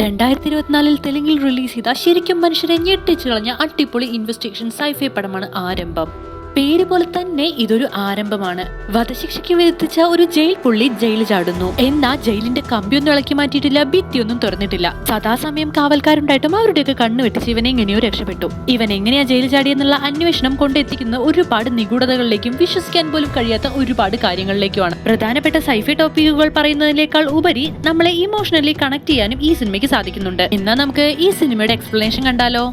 രണ്ടായിരത്തി ഇരുപത്തിനാലിൽ തെലുങ്കിൽ റിലീസ് ചെയ്ത ശരിക്കും മനുഷ്യരെ ഞെട്ടിച്ചു കളഞ്ഞ അടിപൊളി ഇൻവെസ്റ്റിഗേഷൻ സൈഫൈ പടമാണ് ആരംഭം. പേര് പോലെ തന്നെ ഇതൊരു ആരംഭമാണ്. വധശിക്ഷയ്ക്ക് വിധിച്ച ഒരു ജയിൽ പുള്ളി ജയിൽ ചാടുന്നു. എന്നാ ജയിലിന്റെ കമ്പിയൊന്നും ഇളക്കി മാറ്റിയിട്ടില്ല ഭിത്തിയൊന്നും തുറന്നിട്ടില്ല. സദാസമയം കാവൽക്കാരുണ്ടായിട്ടും അവരുടെയൊക്കെ കണ്ണു വെട്ടിച്ച് ഇവൻ എങ്ങനെയോ രക്ഷപ്പെട്ടു. ഇവൻ എങ്ങനെയാ ജയിൽ ചാടിയെന്നുള്ള അന്വേഷണം കൊണ്ടെത്തിക്കുന്ന ഒരുപാട് നിഗൂഢതകളിലേക്കും വിശ്വസിക്കാൻ പോലും കഴിയാത്ത ഒരുപാട് കാര്യങ്ങളിലേക്കുമാണ്. പ്രധാനപ്പെട്ട സൈഫി ടോപ്പിക്കുകൾ പറയുന്നതിനേക്കാൾ ഉപരി നമ്മളെ ഇമോഷണലി കണക്ട് ചെയ്യാനും ഈ സിനിമയ്ക്ക് സാധിക്കുന്നുണ്ട്. എന്നാൽ നമുക്ക് ഈ സിനിമയുടെ എക്സ്പ്ലനേഷൻ കണ്ടാലോ?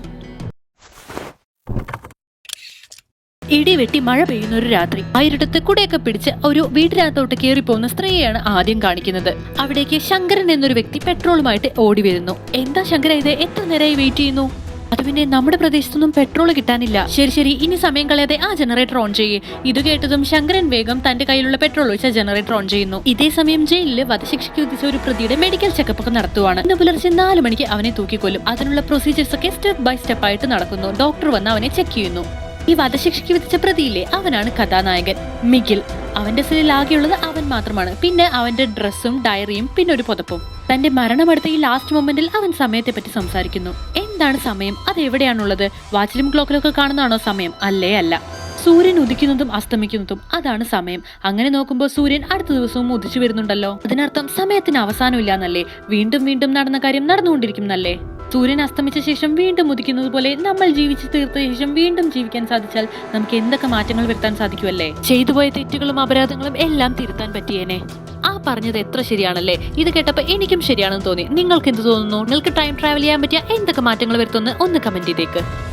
ഇടിവെട്ടി മഴ പെയ്യുന്ന ഒരു രാത്രി. ആയിരട്ടത്ത് കുടയൊക്കെ പിടിച്ച് ഒരു വീട്ടിനകത്തോട്ട് കയറിപ്പോകുന്ന സ്ത്രീയാണ് ആദ്യം കാണിക്കുന്നത്. അവിടേക്ക് ശങ്കരൻ എന്നൊരു വ്യക്തി പെട്രോളുമായിട്ട് ഓടി വരുന്നു എന്താ ശങ്കര ഇത് എത്ര നേരമായി വെയിറ്റ് ചെയ്യുന്നു? അത് പിന്നെ നമ്മുടെ പ്രദേശത്തൊന്നും പെട്രോൾ കിട്ടാനില്ല. ശരി ശരി ഇനി സമയം കളയാതെ ആ ജനറേറ്റർ ഓൺ ചെയ്യേ. ഇത് കേട്ടതും ശങ്കരൻ വേഗം തന്റെ കയ്യിലുള്ള പെട്രോൾ ഒഴിച്ച ജനറേറ്റർ ഓൺ ചെയ്യുന്നു. ഇതേ സമയം ജയിലിൽ വധശിക്ഷയ്ക്ക് വിധിച്ച ഒരു പ്രതിയുടെ മെഡിക്കൽ ചെക്കപ്പ് ഒക്കെ നടത്തുവാണ്. ഇന്ന് പുലർച്ചെ നാല് മണിക്ക് അവനെ തൂക്കിക്കൊല്ലും. അതിനുള്ള പ്രൊസീജിയേഴ്സ് ഒക്കെ സ്റ്റെപ്പ് ബൈ സ്റ്റെപ്പ് ആയിട്ട് നടക്കുന്നു. ഡോക്ടർ വന്ന് അവനെ ചെക്ക് ചെയ്യുന്നു. ഈ വധശിക്ഷയ്ക്ക് വിധിച്ച പ്രതിയില്ലേ അവനാണ് കഥാനായകൻ. മിഗിൽ അവന്റെ സെല്ലിൽ ആകെയുള്ളത് അവൻ മാത്രമാണ്. പിന്നെ അവന്റെ ഡ്രസ്സും ഡയറിയും പിന്നെ ഒരു പുതപ്പും. തന്റെ മരണമെടുത്ത ഈ ലാസ്റ്റ് മൊമെന്റിൽ അവൻ സമയത്തെ പറ്റി സംസാരിക്കുന്നു. എന്താണ് സമയം? അത് എവിടെയാണുള്ളത് വാച്ചിലും ക്ലോക്കിലൊക്കെ കാണുന്നതാണോ സമയം? അല്ലേ അല്ല. സൂര്യൻ ഉദിക്കുന്നതും അസ്തമിക്കുന്നതും അതാണ് സമയം. അങ്ങനെ നോക്കുമ്പോൾ സൂര്യൻ അടുത്ത ദിവസവും ഉദിച്ചു വരുന്നുണ്ടല്ലോ. അതിനർത്ഥം സമയത്തിന് അവസാനമില്ല എന്നല്ലേ വീണ്ടും വീണ്ടും നടന്ന കാര്യം നടന്നുകൊണ്ടിരിക്കും സൂര്യൻ അസ്തമിച്ച ശേഷം വീണ്ടും ഉദിക്കുന്നത് പോലെ നമ്മൾ ജീവിച്ചു തീർത്ത ശേഷം വീണ്ടും ജീവിക്കാൻ സാധിച്ചാൽ നമുക്ക് എന്തൊക്കെ മാറ്റങ്ങൾ വരുത്താൻ സാധിക്കുമല്ലേ ചെയ്തുപോയ തെറ്റുകളും അപരാധങ്ങളും എല്ലാം തിരുത്താൻ പറ്റിയേനെ. ആ പറഞ്ഞത് എത്ര ശരിയാണല്ലേ? ഇത് കേട്ടപ്പോൾ എനിക്കും ശരിയാണെന്ന് തോന്നി. നിങ്ങൾക്ക് എന്ത് തോന്നുന്നു? നിങ്ങൾക്ക് ടൈം ട്രാവൽ ചെയ്യാൻ പറ്റിയ എന്തൊക്കെ മാറ്റങ്ങൾ വരുത്തുമെന്ന് ഒന്ന് കമന്റ് ചെയ്തേക്ക്.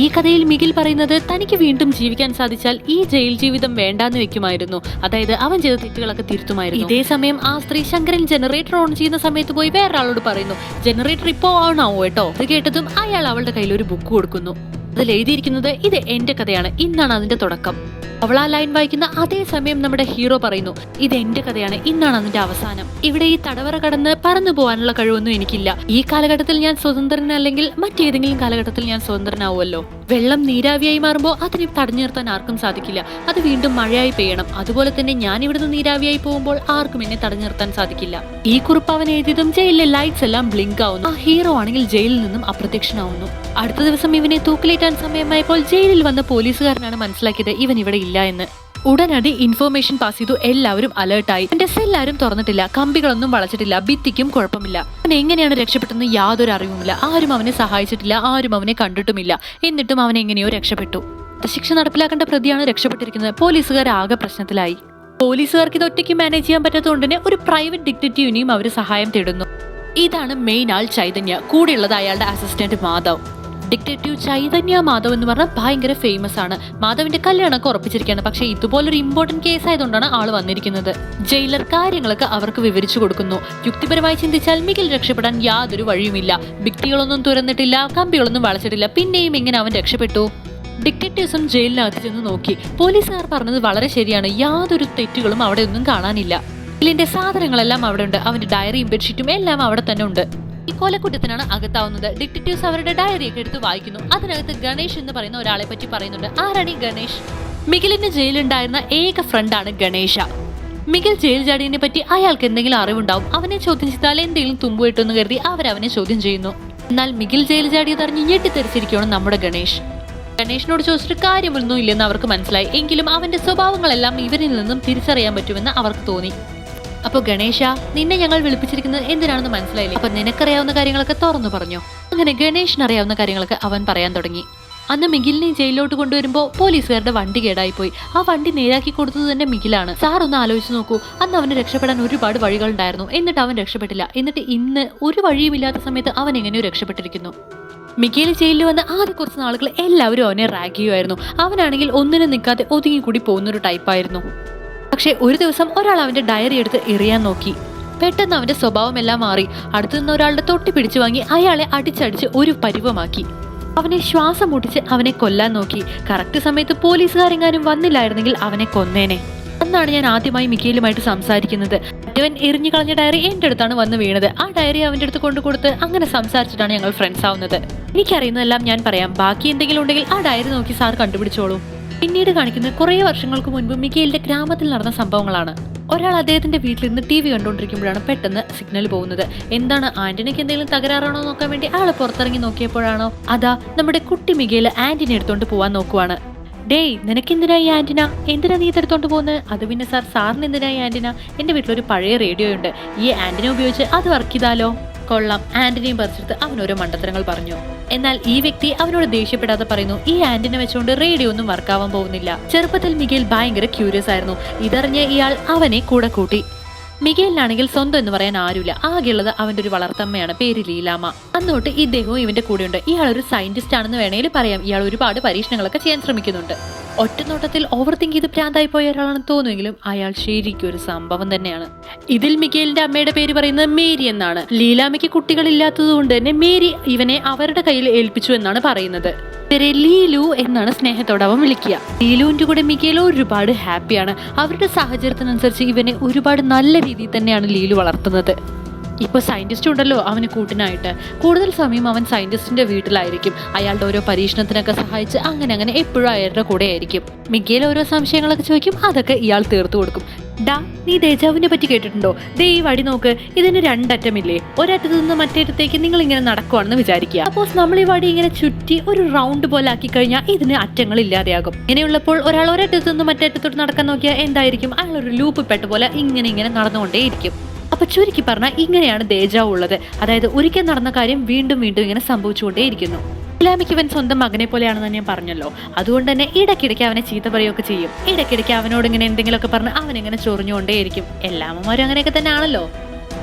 ഈ കഥയിൽ മികിൽ പറയുന്നത് തനിക്ക് വീണ്ടും ജീവിക്കാൻ സാധിച്ചാൽ ഈ ജയിൽ ജീവിതം വേണ്ടാന്ന് വെക്കുമായിരുന്നു. അതായത് അവൻ ചെയ്ത തെറ്റുകളൊക്കെ തിരുത്തുമായിരുന്നു. ഇതേ സമയം ആ സ്ത്രീ ശങ്കരൻ ജനറേറ്റർ ഓൺ ചെയ്യുന്ന സമയത്ത് പോയി വേറൊരാളോട് പറയുന്നു ജനറേറ്റർ ഇപ്പോ ഓൺ ആവും കേട്ടോ. അത് കേട്ടതും അയാൾ അവളുടെ കയ്യിൽ ഒരു ബുക്ക് കൊടുക്കുന്നു. അതിൽ എഴുതിയിരിക്കുന്നത് ഇത് എന്റെ കഥയാണ്. ഇന്നാണ് അതിന്റെ തുടക്കം. അവൾ ആ ലൈൻ വായിക്കുന്ന അതേ സമയം നമ്മുടെ ഹീറോ പറയുന്നു ഇത് എന്റെ കഥയാണ് ഇന്നാണ് അതിന്റെ അവസാനം. ഇവിടെ ഈ തടവറ കടന്ന് പറന്നു പോകാനുള്ള കഴിവൊന്നും എനിക്കില്ല. ഈ കാലഘട്ടത്തിൽ ഞാൻ സ്വതന്ത്രനല്ലെങ്കിൽ മറ്റേതെങ്കിലും കാലഘട്ടത്തിൽ ഞാൻ സ്വതന്ത്രനാവുമല്ലോ. വെള്ളം നീരാവിയായി മാറുമ്പോൾ അതിനെ തടഞ്ഞു നിർത്താൻ ആർക്കും സാധിക്കില്ല. അത് വീണ്ടും മഴയായി പെയ്യണം. അതുപോലെ തന്നെ ഞാൻ ഇവിടുന്ന് നീരാവിയായി പോകുമ്പോൾ ആർക്കും എന്നെ തടഞ്ഞു നിർത്താൻ സാധിക്കില്ല. ഈ കുറിപ്പ് അവൻ എഴുതിയതും ജയിലിലെ ലൈറ്റ്സ് എല്ലാം ബ്ലിങ്ക് ആവുന്നു. ആ ഹീറോ ആണെങ്കിൽ ജയിലിൽ നിന്നും അപ്രത്യക്ഷനാവുന്നു. അടുത്ത ദിവസം ഇവനെ തൂക്കിലേറ്റാൻ സമയമായപ്പോൾ ജയിലിൽ വന്ന പോലീസുകാരനാണ് മനസ്സിലാക്കിയത് ഇവൻ ഇവിടെ ഇല്ല എന്ന്. ഉടനടി ഇൻഫോർമേഷൻ പാസ് ചെയ്തു. എല്ലാവരും അലേർട്ടായി എന്റെ സെല്ലാരും തുറന്നിട്ടില്ല. കമ്പികളൊന്നും വളച്ചിട്ടില്ല. ഭിത്തിക്കും കുഴപ്പമില്ല. അവൻ എങ്ങനെയാണ് രക്ഷപ്പെട്ടെന്ന് യാതൊരു അറിവുമില്ല. ആരും അവനെ സഹായിച്ചിട്ടില്ല. ആരും അവനെ കണ്ടിട്ടുമില്ല. എന്നിട്ടും അവൻ എങ്ങനെയോ രക്ഷപ്പെട്ടു. ശിക്ഷ നടപ്പിലാക്കേണ്ട പ്രതിയാണ് രക്ഷപ്പെട്ടിരിക്കുന്നത്. പോലീസുകാർ ആകെ പ്രശ്നത്തിലായി. പോലീസുകാർക്ക് ഇത് ഒറ്റയ്ക്ക് മാനേജ് ചെയ്യാൻ പറ്റാത്തതുകൊണ്ട് തന്നെ ഒരു പ്രൈവറ്റ് ഡിറ്റക്റ്റീവിനെയും അവർ സഹായം തേടുന്നു. ഇതാണ് മെയിൻ ആൾ ചൈതന്യ. കൂടെയുള്ളത് അയാളുടെ അസിസ്റ്റന്റ് മാധവ്. ഡിറ്റക്റ്റീവ് ചൈതന്യ മാധവ് എന്ന് പറഞ്ഞാൽ ഭയങ്കര ഫേമസ് ആണ്. മാധവിന്റെ കല്യാണമൊക്കെ ഉറപ്പിച്ചിരിക്കുകയാണ്. പക്ഷേ ഇതുപോലൊരു ഇമ്പോർട്ടന്റ് കേസ് ആയതുകൊണ്ടാണ് ആൾ വന്നിരിക്കുന്നത്. ജയിലർ കാര്യങ്ങളൊക്കെ അവർക്ക് വിവരിച്ചു കൊടുക്കുന്നു. യുക്തിപരമായി ചിന്തിച്ചാൽ മികിൽ രക്ഷപ്പെടാൻ യാതൊരു വഴിയുമില്ല. ഭിത്തികളൊന്നും തുറന്നിട്ടില്ല കമ്പികളൊന്നും വളച്ചിട്ടില്ല. പിന്നെയും ഇങ്ങനെ അവൻ രക്ഷപ്പെട്ടു? ഡിറ്റക്റ്റീവ്സും ജയിലിനകത്ത് ചെന്ന് നോക്കി. പോലീസുകാർ പറഞ്ഞത് വളരെ ശരിയാണ്. യാതൊരു തെറ്റുകളും അവിടെ ഒന്നും കാണാനില്ല. മികിലിന്റെ സാധനങ്ങളെല്ലാം അവിടെ ഉണ്ട്. അവന്റെ ഡയറിയും ബെഡ്ഷീറ്റും എല്ലാം അവിടെ തന്നെ ഉണ്ട്. ഈ കൊലക്കുറ്റത്തിനാണ് അകത്താവുന്നത്. ഡിറ്റക്റ്റീവ്സ് അവരുടെ ഡയറിയൊക്കെ എടുത്ത് വായിക്കുന്നു. അതിനകത്ത് ഗണേഷ് എന്ന് പറയുന്ന ഒരാളെ പറ്റി പറയുന്നുണ്ട്. ആരാണ് ഈ ഗണേഷ്? മികിലിന്റെ ജയിലുണ്ടായിരുന്ന ഏക ഫ്രണ്ടാണ് ഗണേഷ. മികിൽ ജയിൽ ചാടിയതിനെ പറ്റി അയാൾക്ക് എന്തെങ്കിലും അറിവുണ്ടാവും. അവനെ ചോദ്യം ചെയ്താൽ എന്തെങ്കിലും തുമ്പു കിട്ടുമെന്ന് കരുതി അവരവനെ ചോദ്യം ചെയ്യുന്നു. എന്നാൽ മികിൽ ജയിൽ ചാടിയതറിഞ്ഞ് ഞെട്ടിത്തെറിച്ചിരിക്കുകയാണ് നമ്മുടെ ഗണേഷ്. ഗണേഷിനോട് ചോദിച്ചിട്ട് കാര്യമൊന്നും ഇല്ലെന്ന് അവർക്ക് മനസ്സിലായി. എങ്കിലും അവന്റെ സ്വഭാവങ്ങളെല്ലാം ഇവരിൽ നിന്നും തിരിച്ചറിയാൻ പറ്റുമെന്ന് അവർക്ക് തോന്നി. അപ്പൊ ഗണേശ നിന്നെ ഞങ്ങൾ വിളിപ്പിച്ചിരിക്കുന്നത് എന്തിനാണെന്ന് മനസ്സിലായില്ലേ? അപ്പൊ നിനക്കറിയാവുന്ന കാര്യങ്ങളൊക്കെ തുറന്നു പറഞ്ഞു. അങ്ങനെ ഗണേഷിന് അറിയാവുന്ന കാര്യങ്ങളൊക്കെ അവൻ പറയാൻ തുടങ്ങി. അന്ന് മിഗിലിനെ ജയിലിലോട്ട് കൊണ്ടുവരുമ്പോൾ പോലീസുകാരുടെ വണ്ടി കേടായിപ്പോയി. ആ വണ്ടി നേരാക്കി കൊടുത്തത് തന്നെ മിഗിലാണ്. സാർ ഒന്ന് ആലോചിച്ച് നോക്കൂ. അന്ന് അവന് രക്ഷപ്പെടാൻ ഒരുപാട് വഴികളുണ്ടായിരുന്നു. എന്നിട്ട് അവൻ രക്ഷപ്പെട്ടില്ല. എന്നിട്ട് ഇന്ന് ഒരു വഴിയുമില്ലാത്ത സമയത്ത് അവൻ എങ്ങനെയോ രക്ഷപ്പെട്ടിരിക്കുന്നു. മിഗേൽ ജയിലിൽ വന്ന ആദ്യ കുറച്ച് നാളുകൾ എല്ലാവരും അവനെ റാഗ് ചെയ്യുമായിരുന്നു. അവനാണെങ്കിൽ ഒന്നിനും നിൽക്കാതെ ഒതുങ്ങി കൂടി പോകുന്നൊരു ടൈപ്പായിരുന്നു പക്ഷേ ഒരു ദിവസം ഒരാൾ അവന്റെ ഡയറി എടുത്ത് എറിയാൻ നോക്കി. പെട്ടെന്ന് അവന്റെ സ്വഭാവമെല്ലാം മാറി. അടുത്തു നിന്ന് ഒരാളുടെ തൊട്ടി പിടിച്ചു വാങ്ങി അയാളെ അടിച്ചടിച്ച് ഒരു പരുവമാക്കി. അവനെ ശ്വാസം മുട്ടിച്ച് അവനെ കൊല്ലാൻ നോക്കി. കറക്റ്റ് സമയത്ത് പോലീസുകാരെങ്ങാനും വന്നില്ലായിരുന്നെങ്കിൽ അവനെ കൊന്നേനെ. അന്നാണ് ഞാൻ ആദ്യമായി മിക്കയിലുമായിട്ട് സംസാരിക്കുന്നത്. മറ്റവൻ എറിഞ്ഞു കളഞ്ഞ ഡയറി എന്റെ അടുത്താണ് വന്ന് വീണത്. ആ ഡയറി അവന്റെ അടുത്ത് കൊണ്ടു കൊടുത്ത് അങ്ങനെ സംസാരിച്ചിട്ടാണ് ഞങ്ങൾ ഫ്രണ്ട്സ് ആവുന്നത്. എനിക്കറിയുന്നതെല്ലാം ഞാൻ പറയാം. ബാക്കി എന്തെങ്കിലും ഉണ്ടെങ്കിൽ ആ ഡയറി നോക്കി സാർ കണ്ടുപിടിച്ചോളൂ. പിന്നീട് കാണിക്കുന്നത് കുറേ വർഷങ്ങൾക്ക് മുൻപ് മിക്കയിലിന്റെ ഗ്രാമത്തിൽ നടന്ന സംഭവങ്ങളാണ്. ഒരാൾ അദ്ദേഹത്തിന്റെ വീട്ടിൽ നിന്ന് ടി വി കണ്ടുകൊണ്ടിരിക്കുമ്പോഴാണ് പെട്ടെന്ന് സിഗ്നൽ പോകുന്നത്. എന്താണ് ആന്റണിക്ക് എന്തെങ്കിലും തകരാറാണോ നോക്കാൻ വേണ്ടി ആൾ പുറത്തിറങ്ങി നോക്കിയപ്പോഴാണോ? അതാ നമ്മുടെ കുട്ടി മികയിൽ ആന്റിനെ എടുത്തോണ്ട് പോവാൻ നോക്കുവാണ്. ഡേയ് നിനക്കെന്തിനാ ഈ ആന്റിന എന്തിനാ നീ ഇതെടുത്തോണ്ട് പോകുന്നത് അത് പിന്നെ സാർ സാറിന് എന്തിനാ ഈ ആന്റിന എന്റെ വീട്ടിലൊരു പഴയ റേഡിയോ ഉണ്ട് ഈ ആന്റിന ഉപയോഗിച്ച് അത് വർക്ക് ചെയ്താലോ? കൊള്ളാം. ആന്റണിയും പറിച്ചെടുത്ത് അവനോരോ മണ്ടത്തരങ്ങൾ പറഞ്ഞു. എന്നാൽ ഈ വ്യക്തി അവനോട് ദേഷ്യപ്പെടാതെ പറയുന്നു ഈ ആന്റണി വെച്ചുകൊണ്ട് റേഡിയോ ഒന്നും വർക്കാവാൻ പോകുന്നില്ല. ചെറുപ്പത്തിൽ മികേൽ ഭയങ്കര ക്യൂരിയസ് ആയിരുന്നു. ഇതറിഞ്ഞ ഇയാൾ അവനെ കൂടെ കൂട്ടി. മികേലിനാണെങ്കിൽ സ്വന്തം എന്ന് പറയാൻ ആരുമില്ല. ആകെയുള്ളത് അവന്റെ ഒരു വളർത്തമ്മയാണ് പേര് ലീലാമ അന്നോട്ട് ഇദ്ദേഹവും ഇവന്റെ കൂടെയുണ്ട്. ഇയാൾ ഒരു സയന്റിസ്റ്റ് ആണെന്ന് വേണമെങ്കിൽ പറയാം. ഇയാൾ ഒരുപാട് പരീക്ഷണങ്ങളൊക്കെ ചെയ്യാൻ ശ്രമിക്കുന്നുണ്ട്. ഒറ്റനോട്ടത്തിൽ ഓവർ തിങ്ക് ചെയ്ത് പ്രാന്തായി പോയ ഒരാളാണെന്ന് തോന്നുമെങ്കിലും അയാൾ ശരിക്കും ഒരു സംഭവം തന്നെയാണ്. ഇതിൽ മികേലിന്റെ അമ്മയുടെ പേര് പറയുന്നത് മേരി എന്നാണ്. ലീലാമ്മയ്ക്ക് കുട്ടികളില്ലാത്തത് കൊണ്ട് തന്നെ മേരി ഇവനെ അവരുടെ കയ്യിൽ ഏൽപ്പിച്ചു എന്നാണ് പറയുന്നത്. ഇവരെ ലീലു എന്നാണ് സ്നേഹത്തോടെ അവൻ വിളിക്കുക. ലീലുവിന്റെ കൂടെ മികേൽ ഒരുപാട് ഹാപ്പിയാണ് അവരുടെ സാഹചര്യത്തിനനുസരിച്ച് ഇവനെ ഒരുപാട് നല്ല രീതിയിൽ തന്നെയാണ് ലീലു വളർത്തുന്നത്. ഇപ്പൊ സയന്റിസ്റ്റ് ഉണ്ടല്ലോ അവന് കൂട്ടിനായിട്ട്. കൂടുതൽ സമയം അവൻ സയന്റിസ്റ്റിന്റെ വീട്ടിലായിരിക്കും. അയാളുടെ ഓരോ പരീക്ഷണത്തിനൊക്കെ സഹായിച്ച് അങ്ങനെ അങ്ങനെ എപ്പോഴും അയാളുടെ കൂടെ ആയിരിക്കും. മിക്കയിൽ ഓരോ സംശയങ്ങളൊക്കെ ചോദിക്കും അതൊക്കെ ഇയാൾ തീർത്തു കൊടുക്കും. ഡാ നീ ദേജാവിനെ പറ്റി കേട്ടിട്ടുണ്ടോ? ദേ ഈ വടി നോക്ക് ഇതിന് രണ്ടറ്റമില്ലേ? ഒരറ്റത്ത് നിന്ന് മറ്റേറ്റത്തേക്ക് നിങ്ങൾ ഇങ്ങനെ നടക്കുവാണെന്ന് വിചാരിക്കുക. സപ്പോസ് നമ്മൾ ഈ വടി ഇങ്ങനെ ചുറ്റി ഒരു റൗണ്ട് പോലെ ആക്കി കഴിഞ്ഞാൽ ഇതിന് അറ്റങ്ങൾ ഇല്ലാതെയാകും. ഇങ്ങനെയുള്ളപ്പോൾ ഒരാൾ ഒരറ്റത്ത് നിന്ന് മറ്റേറ്റത്തോട്ട് നടക്കാൻ നോക്കിയാൽ എന്തായിരിക്കും? അയാൾ ഒരു ലൂപ്പ് പെട്ട പോലെ ഇങ്ങനെ ഇങ്ങനെ നടന്നുകൊണ്ടേയിരിക്കും. അപ്പൊ ചുരുക്കി പറഞ്ഞാൽ ഇങ്ങനെയാണ് ദേജാവ് ഉള്ളത്. അതായത് ഒരിക്കൽ നടന്ന കാര്യം വീണ്ടും വീണ്ടും ഇങ്ങനെ സംഭവിച്ചുകൊണ്ടേയിരിക്കുന്നു. ഇസ്ലാമിക്ക് ഇവൻ സ്വന്തം മകനെ പോലെയാണെന്ന് ഞാൻ പറഞ്ഞല്ലോ. അതുകൊണ്ട് തന്നെ ഇടയ്ക്കിടയ്ക്ക് അവനെ ചീത്ത പറയുകയൊക്കെ ചെയ്യും. ഇടയ്ക്കിടയ്ക്ക് അവനോട് ഇങ്ങനെ എന്തെങ്കിലുമൊക്കെ പറഞ്ഞ് അവനിങ്ങനെ ചൊറിഞ്ഞുകൊണ്ടേയിരിക്കും. എല്ലാ അമ്മമാരും അങ്ങനെയൊക്കെ തന്നെ ആണല്ലോ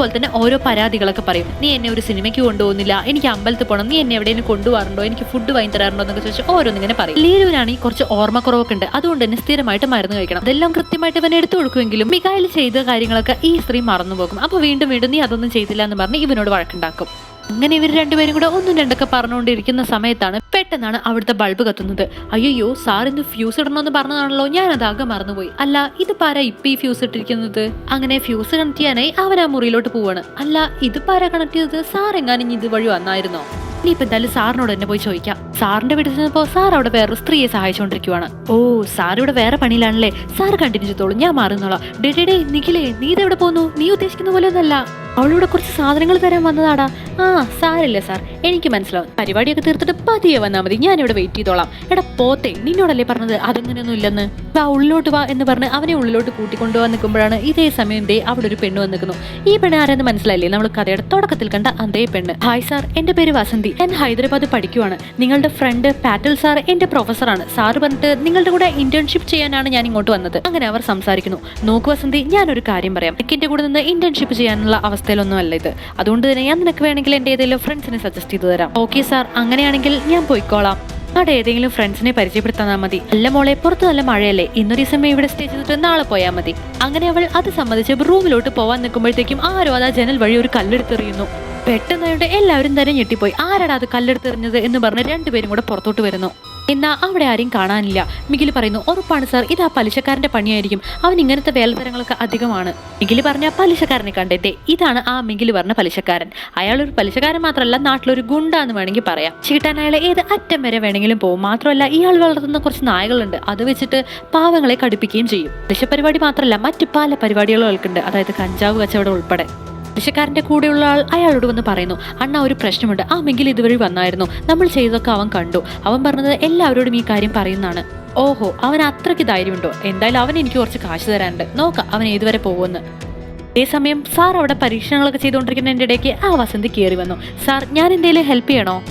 അതുപോലെ തന്നെ ഓരോ പരാതികളൊക്കെ പറയും നീ എന്നെ ഒരു സിനിമയ്ക്ക് കൊണ്ടുപോകുന്നില്ല എനിക്ക് അമ്പലത്തിൽ പോകണം നീ എന്നെ എവിടെയെങ്കിലും കൊണ്ടുപോകാറുണ്ടോ എനിക്ക് ഫുഡ് വാങ്ങി തരാറുണ്ടോ എന്നൊക്കെ ചോദിച്ച് ഓരോന്നിങ്ങനെ പറയും. ലീലുവിനാണെങ്കിൽ കുറച്ച് ഓർമ്മക്കുറവൊക്കെ ഉണ്ട്. അതുകൊണ്ട് തന്നെ സ്ഥിരമായിട്ട് മരുന്ന് കഴിക്കണം. അതെല്ലാം കൃത്യമായിട്ട് ഇവനെ എടുത്തു കൊടുക്കുമെങ്കിലും മികായിൽ ചെയ്ത കാര്യങ്ങളൊക്കെ ഈ സ്ത്രീ മറന്നുപോകും. അപ്പോൾ വീണ്ടും വീണ്ടും നീ അതൊന്നും ചെയ്തില്ല എന്ന് പറഞ്ഞ് ഇവനോട് വഴക്കുണ്ടാക്കും. അങ്ങനെ ഇവർ രണ്ടുപേരും കൂടെ ഒന്നും രണ്ടൊക്കെ പറഞ്ഞുകൊണ്ടിരിക്കുന്ന സമയത്താണ് പെട്ടെന്നാണ് അവിടുത്തെ ബൾബ് കത്തുന്നത്. അയ്യോ സാർ ഇന്ന് ഫ്യൂസ് ഇടണമെന്ന് പറഞ്ഞതാണല്ലോ ഞാൻ അതാകെ മറന്നുപോയി. അല്ല ഇത് പാരാ ഇപ്പൊ ഈ ഫ്യൂസ് ഇട്ടിരിക്കുന്നത്? അങ്ങനെ ഫ്യൂസ് കണക്ട് ചെയ്യാനായി അവൻ ആ മുറിയിലോട്ട് പോവാണ്. അല്ല ഇത് പാരാ കണക്ട് ചെയ്തത്? സാർ എങ്ങാനും ഇത് വഴി വന്നായിരുന്നോ? ഇനിയിപ്പോ എന്തായാലും സാറിനോട് തന്നെ പോയി ചോദിക്കാം. സാറിന്റെ വീട്ടിൽ ചെന്നപ്പോ സാർ അവിടെ വേറൊരു സ്ത്രീയെ സഹായിച്ചുകൊണ്ടിരിക്കുവാണ് ഓ സാർ ഇവിടെ വേറെ പണിയിലാണല്ലേ? സാർ കണ്ടിന്യൂ ചെയ്തോളൂ ഞാൻ മാറുന്നോളാം. ഡേ നിഖിലേ നീ ഇതെവിടെ പോന്നു? നീ ഉദ്ദേശിക്കുന്ന പോലെ ഒന്നല്ല. അവളിവിടെ കുറച്ച് സാധനങ്ങൾ തരാൻ വന്നതാടാ. ആ സാരില്ല സാർ. എനിക്ക് മനസ്സിലാവും. പരിപാടിയൊക്കെ തീർത്തിട്ട് പതിയെ വന്നാൽ മതി. ഞാനിവിടെ വെയിറ്റ് ചെയ്തോളാം. എടാ പോത്തെ നിന്നോടല്ലേ പറഞ്ഞത്? അതങ്ങനെയൊന്നും ഇല്ലെന്ന്. വാ ഉള്ളിലോട്ട് വാ എന്ന് പറഞ്ഞ് അവനെ ഉള്ളിലോട്ട് കൂട്ടിക്കൊണ്ടുപോകാൻ നിൽക്കുമ്പോഴാണ് ഇതേ സമയം ദേ അവിടെ ഒരു പെണ്ണ് വന്ന് നിൽക്കുന്നു ഈ പെണ്ണ് ആരെന്ന് മനസ്സിലായില്ലേ? നമ്മൾ കഥയുടെ തുടക്കത്തിൽ കണ്ട അതേ പെണ്ണ്. ഹായ് സാർ എന്റെ പേര് വസന്തി. ഞാൻ ഹൈദരാബാദ് പഠിക്കുവാണ്. നിങ്ങളുടെ ഫ്രണ്ട് പാറ്റൽ സാർ എന്റെ പ്രൊഫസറാണ് സാർ പറഞ്ഞിട്ട് നിങ്ങളുടെ കൂടെ ഇന്റേൺഷിപ്പ് ചെയ്യാനാണ് ഞാൻ ഇങ്ങോട്ട് വന്നത്. അങ്ങനെ അവർ സംസാരിക്കുന്നു. നോക്ക് വസന്തി ഞാനൊരു കാര്യം പറയാം. എന്റെ കൂടെ നിന്ന് ഇന്റേൺഷിപ്പ് ചെയ്യാനുള്ള അവസ്ഥയിലൊന്നും അല്ല ഇത്. അതുകൊണ്ട് തന്നെ ഞാൻ നിനക്ക് വേണമെങ്കിൽ എന്റെ ഏതെങ്കിലും ഫ്രണ്ട്സിനെ സജസ്റ്റ് ചെയ്തു തരാം. Okay sir. അങ്ങനെയാണെങ്കിൽ ഞാൻ പോയിക്കോളാം. അവിടെ ഏതെങ്കിലും ഫ്രണ്ട്സിനെ പരിചയപ്പെടുത്താൻ മതി. അല്ല മോളെ പുറത്ത് നല്ല മഴയല്ലേ? ഇന്നൊരു സമയം ഇവിടെ സ്റ്റേ ചെയ്തിട്ട് നാളെ പോയാൽ മതി. അങ്ങനെ അവൾ അത് സംബന്ധിച്ച് റൂമിലോട്ട് പോവാൻ നിൽക്കുമ്പോഴത്തേക്കും ആരോ അത് ആ ജനൽ വഴി ഒരു കല്ലെടുത്തെറിയുന്നു. പെട്ടെന്നായിട്ട് എല്ലാവരും തന്നെ ഞെട്ടിപ്പോയി. ആരാടാ അത് കല്ലെടുത്തെറിഞ്ഞത് എന്ന് പറഞ്ഞ് രണ്ടുപേരും കൂടെ പുറത്തോട്ട് വരുന്നു. എന്നാ അവിടെ ആരെയും കാണാനില്ല. മികിൽ പറയുന്നു ഉറപ്പാണ് സാർ ഇത് ആ പലിശക്കാരന്റെ പണിയായിരിക്കും. അവൻ ഇങ്ങനത്തെ വേലതരങ്ങളൊക്കെ അധികമാണ്. മികിൽ പറഞ്ഞ പലിശക്കാരനെ കണ്ടെത്തേ. ഇതാണ് ആ മികിൽ പറഞ്ഞ പലിശക്കാരൻ. അയാൾ ഒരു പലിശക്കാരൻ മാത്രമല്ല നാട്ടിലൊരു ഗുണ്ടാന്ന് വേണമെങ്കിൽ പറയാം. ചീട്ടാൻ അയാളെ ഏത് അറ്റം വരെ വേണമെങ്കിലും പോകും. മാത്രമല്ല ഇയാൾ വളർത്തുന്ന കുറച്ച് നായകളുണ്ട്. അത് വെച്ചിട്ട് പാവങ്ങളെ കടുപ്പിക്കുകയും ചെയ്യും. പലിശ പരിപാടി മാത്രമല്ല മറ്റു പല പരിപാടികളും അയാൾക്കുണ്ട്. അതായത് കഞ്ചാവ് കച്ചവടം ഉൾപ്പെടെ. പലിശക്കാരന്റെ കൂടെയുള്ള ആൾ അയാളോട് വന്ന് പറയുന്നു അണ്ണ ഒരു പ്രശ്നമുണ്ട്. ആ മെങ്കിൽ ഇതുവഴി വന്നായിരുന്നു. നമ്മൾ ചെയ്തൊക്കെ അവൻ കണ്ടു. അവൻ പറഞ്ഞത് എല്ലാവരോടും ഈ കാര്യം പറയുന്നതാണ്. ഓഹോ അവൻ അത്രയ്ക്ക് ധൈര്യമുണ്ടോ? എന്തായാലും അവൻ എനിക്ക് കുറച്ച് കാശ് തരാനുണ്ട്. നോക്കാം അവൻ ഏതുവരെ പോകുമെന്ന്. അതേസമയം സാർ അവിടെ പരീക്ഷണങ്ങളൊക്കെ ചെയ്തുകൊണ്ടിരിക്കുന്നതിന്റെ ഇടയ്ക്ക് ആ വസന്തി കയറി വന്നു. സാർ ഞാൻ എന്തെങ്കിലും ഹെൽപ്പ് ചെയ്യണോ?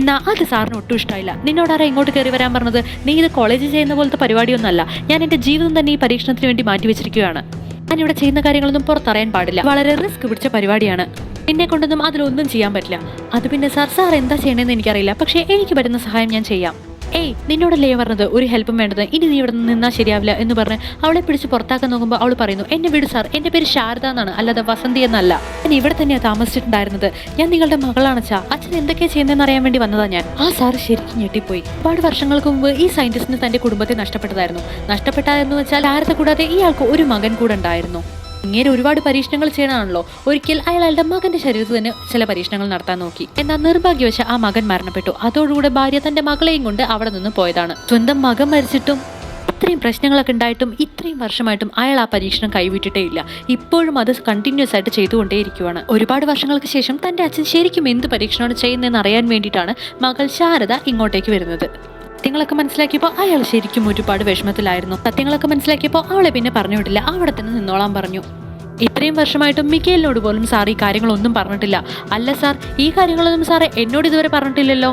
എന്നാ അത് സാറിന് ഒട്ടും ഇഷ്ടമായില്ല നിന്നോട് ആരാ ഇങ്ങോട്ട് കയറി വരാൻ പറഞ്ഞത്? നീ ഇത് കോളേജിൽ ചെയ്യുന്ന പോലത്തെ പരിപാടിയൊന്നുമല്ല. ഞാൻ എന്റെ ജീവിതം തന്നെ ഈ പരീക്ഷണത്തിന് വേണ്ടി മാറ്റി ഇവിടെ ചെയ്യുന്ന കാര്യങ്ങളൊന്നും പുറത്തറിയാൻ പാടില്ല. വളരെ റിസ്ക് പിടിച്ച പരിപാടിയാണ്. എന്നെ കൊണ്ടൊന്നും അതിലൊന്നും ചെയ്യാൻ പറ്റില്ല. അത് പിന്നെ സാർ സാർ എന്താ ചെയ്യണമെന്ന് എനിക്കറിയില്ല. പക്ഷേ എനിക്ക് പറ്റുന്ന സഹായം ഞാൻ ചെയ്യാം. ഏയ് നിന്നോട് ലേ പറഞ്ഞത്? ഒരു ഹെൽപ്പും വേണ്ടത്. ഇനി നീ ഇവിടെ നിന്ന് നിന്നാൽ ശരിയാവില്ല എന്ന് പറഞ്ഞ് അവളെ പിടിച്ച് പുറത്താക്കാൻ നോക്കുമ്പോൾ അവൾ പറയുന്നു എന്നെ വിട് സാർ എന്റെ പേര് ശാരദ എന്നാണ്. അല്ലാതെ വസന്തി എന്നല്ല. ഞാൻ ഇവിടെ തന്നെയാണ് താമസിച്ചിട്ടുണ്ടായിരുന്നത്. ഞാൻ നിങ്ങളുടെ മകളാണ് ചാ അച്ഛൻ എന്തൊക്കെയാണ് ചെയ്യുന്നതെന്ന് അറിയാൻ വേണ്ടി വന്നതാ ഞാൻ. ആ സാർ ശരിക്കും ഞെട്ടിപ്പോയി. ഒരുപാട് വർഷങ്ങൾക്ക് മുമ്പ് ഈ സയന്റിസ്റ്റിന് തന്റെ കുടുംബത്തെ നഷ്ടപ്പെട്ടതായിരുന്നു. നഷ്ടപ്പെട്ടതെന്ന് വെച്ചാൽ ആരത്തെ കൂടാതെ ഇയാൾക്ക് ഒരു മകൻ കൂടെ ഉണ്ടായിരുന്നു. ഇങ്ങനെ ഒരുപാട് പരീക്ഷണങ്ങൾ ചെയ്യണമാണല്ലോ ഒരിക്കൽ അയാളുടെ മകന്റെ ശരീരത്തിൽ തന്നെ ചില പരീക്ഷണങ്ങൾ നടത്താൻ നോക്കി. എന്നാൽ നിർഭാഗ്യവശ ആ മകൻ മരണപ്പെട്ടു. അതോടുകൂടെ ഭാര്യ തന്റെ മകളെയും കൊണ്ട് അവിടെ നിന്ന് പോയതാണ്. സ്വന്തം മകൻ മരിച്ചിട്ടും ഇത്രയും പ്രശ്നങ്ങളൊക്കെ ഉണ്ടായിട്ടും ഇത്രയും വർഷമായിട്ടും അയാൾ ആ പരീക്ഷണം കൈവിട്ടിട്ടേ ഇല്ല. ഇപ്പോഴും അത് കണ്ടിന്യൂസ് ആയിട്ട് ചെയ്തുകൊണ്ടേയിരിക്കുവാണ്. ഒരുപാട് വർഷങ്ങൾക്ക് ശേഷം തന്റെ അച്ഛൻ ശരിക്കും എന്ത് പരീക്ഷണമാണ് ചെയ്യുന്നതെന്ന് അറിയാൻ വേണ്ടിയിട്ടാണ് മകൾ ശാരദ ഇങ്ങോട്ടേക്ക് വരുന്നത്. സത്യങ്ങളൊക്കെ മനസ്സിലാക്കിയപ്പോൾ അയാൾ ശരിക്കും ഒരുപാട് വിഷമത്തിലായിരുന്നു. സത്യങ്ങളൊക്കെ മനസ്സിലാക്കിയപ്പോൾ അവളെ പിന്നെ പറഞ്ഞു വിട്ടില്ല. അവിടെ തന്നെ നിന്നോളാൻ പറഞ്ഞു. ഇത്രയും വർഷമായിട്ടും മിക്കേലിനോട് പോലും സാർ ഈ കാര്യങ്ങളൊന്നും പറഞ്ഞിട്ടില്ല. അല്ല സാർ ഈ കാര്യങ്ങളൊന്നും സാറ് എന്നോട് ഇതുവരെ പറഞ്ഞിട്ടില്ലല്ലോ?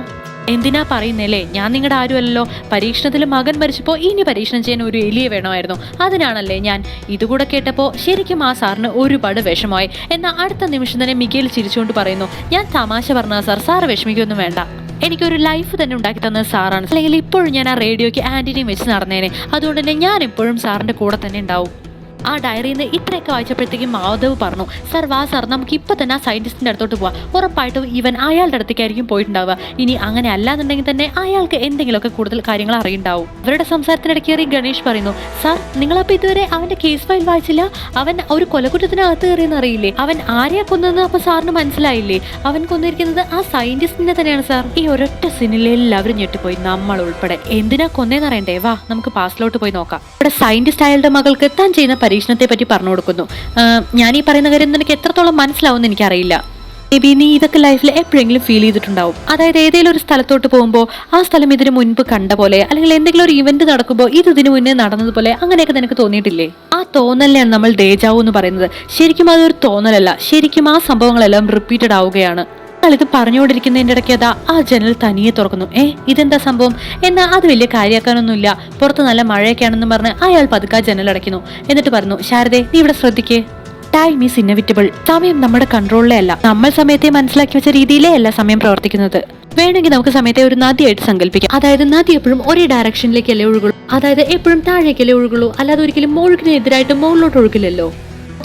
എന്തിനാ പറയുന്നല്ലേ ഞാൻ നിങ്ങളുടെ ആരുമല്ലോ പരീക്ഷണത്തിൽ മകൻ മരിച്ചപ്പോൾ ഇനി പരീക്ഷണം ചെയ്യാൻ ഒരു എലിയെ വേണമായിരുന്നു. അതിനാണല്ലേ ഞാൻ ഇതുകൂടെ കേട്ടപ്പോൾ ശരിക്കും ആ സാറിന് ഒരുപാട് വിഷമമായി. എന്നാൽ അടുത്ത നിമിഷം തന്നെ മികയിൽ ചിരിച്ചുകൊണ്ട് പറയുന്നു ഞാൻ തമാശ പറഞ്ഞ സാർ സാറ് വിഷമിക്കൊന്നും വേണ്ട. എനിക്കൊരു ലൈഫ് തന്നെ ഉണ്ടാക്കി തന്നത് സാറാണ്. അല്ലെങ്കിൽ ഇപ്പോഴും ഞാൻ ആ റേഡിയോയ്ക്ക് ആന്റിനെയും വെച്ച് നടന്നേനെ. അതുകൊണ്ട് തന്നെ ഞാൻ എപ്പോഴും സാറിന്റെ കൂടെ തന്നെ ഉണ്ടാവും. ആ ഡയറിയിൽ നിന്ന് ഇത്രയൊക്കെ വായിച്ചപ്പോഴത്തേക്കും മാധവ് പറഞ്ഞു സർ വാ സർ നമുക്ക് ഇപ്പൊ തന്നെ ആ സയന്റിസ്റ്റിന്റെ അടുത്തോട്ട് പോവാം. ഉറപ്പായിട്ടും ഇവൻ അയാളുടെ അടുത്തേക്കായിരിക്കും പോയിട്ടുണ്ടാവുക. ഇനി അങ്ങനെ അല്ലാന്നുണ്ടെങ്കിൽ തന്നെ അയാൾക്ക് എന്തെങ്കിലുമൊക്കെ കൂടുതൽ കാര്യങ്ങൾ അറിയുണ്ടാവും. അവരുടെ സംസാരത്തിനിടയ്ക്ക് കയറി ഗണേഷ് പറയുന്നു സാർ നിങ്ങളപ്പോൾ ഇതുവരെ അവന്റെ കേസ് ഫയൽ വായിച്ചില്ല? അവൻ ഒരു കൊലക്കുറ്റത്തിനകത്ത് കയറിയെന്ന് അറിയില്ലേ? അവൻ ആരെയാ കൊന്നതെന്ന് അപ്പൊ സാറിന് മനസ്സിലായില്ലേ? അവൻ കൊന്നിരിക്കുന്നത് ആ സയന്റിസ്റ്റിനെ തന്നെയാണ് സാർ ഈ ഒരൊറ്റ സിനിമയിൽ എല്ലാവരും ഞെട്ടിപ്പോയി നമ്മൾ ഉൾപ്പെടെ. എന്തിനാ കൊന്നേന്ന് അറിയണ്ടേ? വാ നമുക്ക് പാസ്സിലോട്ട് പോയി നോക്കാം. ഇവിടെ സയന്റിസ്റ്റ് അയാളുടെ മകൾക്ക് താൻ ചെയ്യുന്ന പരീക്ഷണത്തെ പറ്റി പറഞ്ഞു കൊടുക്കുന്നു. ഞാൻ ഈ പറയുന്ന കാര്യം നിനക്ക് എത്രത്തോളം മനസ്സിലാവും എന്ന് എനിക്കറിയില്ല. മേ ബി നീ ഇതൊക്കെ ലൈഫിൽ എപ്പോഴെങ്കിലും ഫീൽ ചെയ്തിട്ടുണ്ടാവും. അതായത് ഏതെങ്കിലും ഒരു സ്ഥലത്തോട്ട് പോകുമ്പോൾ ആ സ്ഥലം ഇതിനു മുൻപ് കണ്ട പോലെ അല്ലെങ്കിൽ എന്തെങ്കിലും ഒരു ഇവന്റ് നടക്കുമ്പോൾ ഇത് ഇതിനു മുന്നേ നടന്നതുപോലെ അങ്ങനെയൊക്കെ നിനക്ക് തോന്നിയിട്ടില്ലേ? ആ തോന്നലിനെയാണ് നമ്മൾ ഡേജാവു എന്ന് പറയുന്നത്. ശരിക്കും അതൊരു തോന്നലല്ല. ശരിക്കും ആ സംഭവങ്ങളെല്ലാം റിപ്പീറ്റഡ് ആവുകയാണ്. ഇത് പറഞ്ഞുകൊണ്ടിരിക്കുന്നതിന്റെ ഇടയ്ക്ക് അതാ ആ ജനൽ തനിയെ തുറക്കുന്നു. ഏ ഇതെന്താ സംഭവം? എന്നാ അത് വലിയ കാര്യമാക്കാനൊന്നുമില്ല പുറത്ത് നല്ല മഴയൊക്കെയാണെന്ന് പറഞ്ഞ് അയാൾ പതുക്കെ ജനൽ അടയ്ക്കുന്നു. എന്നിട്ട് പറഞ്ഞു ശാരദേ നീ ഇവിടെ ശ്രദ്ധിക്കേ. ടൈം ഈസ് ഇന്നവിറ്റബിൾ സമയം നമ്മുടെ കൺട്രോളിലേ അല്ല. നമ്മൾ സമയത്തെ മനസ്സിലാക്കി വെച്ച രീതിയിലേ അല്ല സമയം പ്രവർത്തിക്കുന്നത്. വേണമെങ്കിൽ നമുക്ക് സമയത്തെ ഒരു നദിയായിട്ട് സങ്കല്പിക്കാം. അതായത് നദി എപ്പോഴും ഒരേ ഡയറക്ഷനിലേക്കല്ലേ ഒഴുകുള്ളൂ. അതായത് എപ്പോഴും താഴേക്കല്ലേ ഒഴുകുള്ളൂ. അല്ലാതെ ഒരിക്കലും മുഴുകിനെതിരായിട്ട് മുകളിലോട്ട് ഒഴുകില്ലല്ലോ.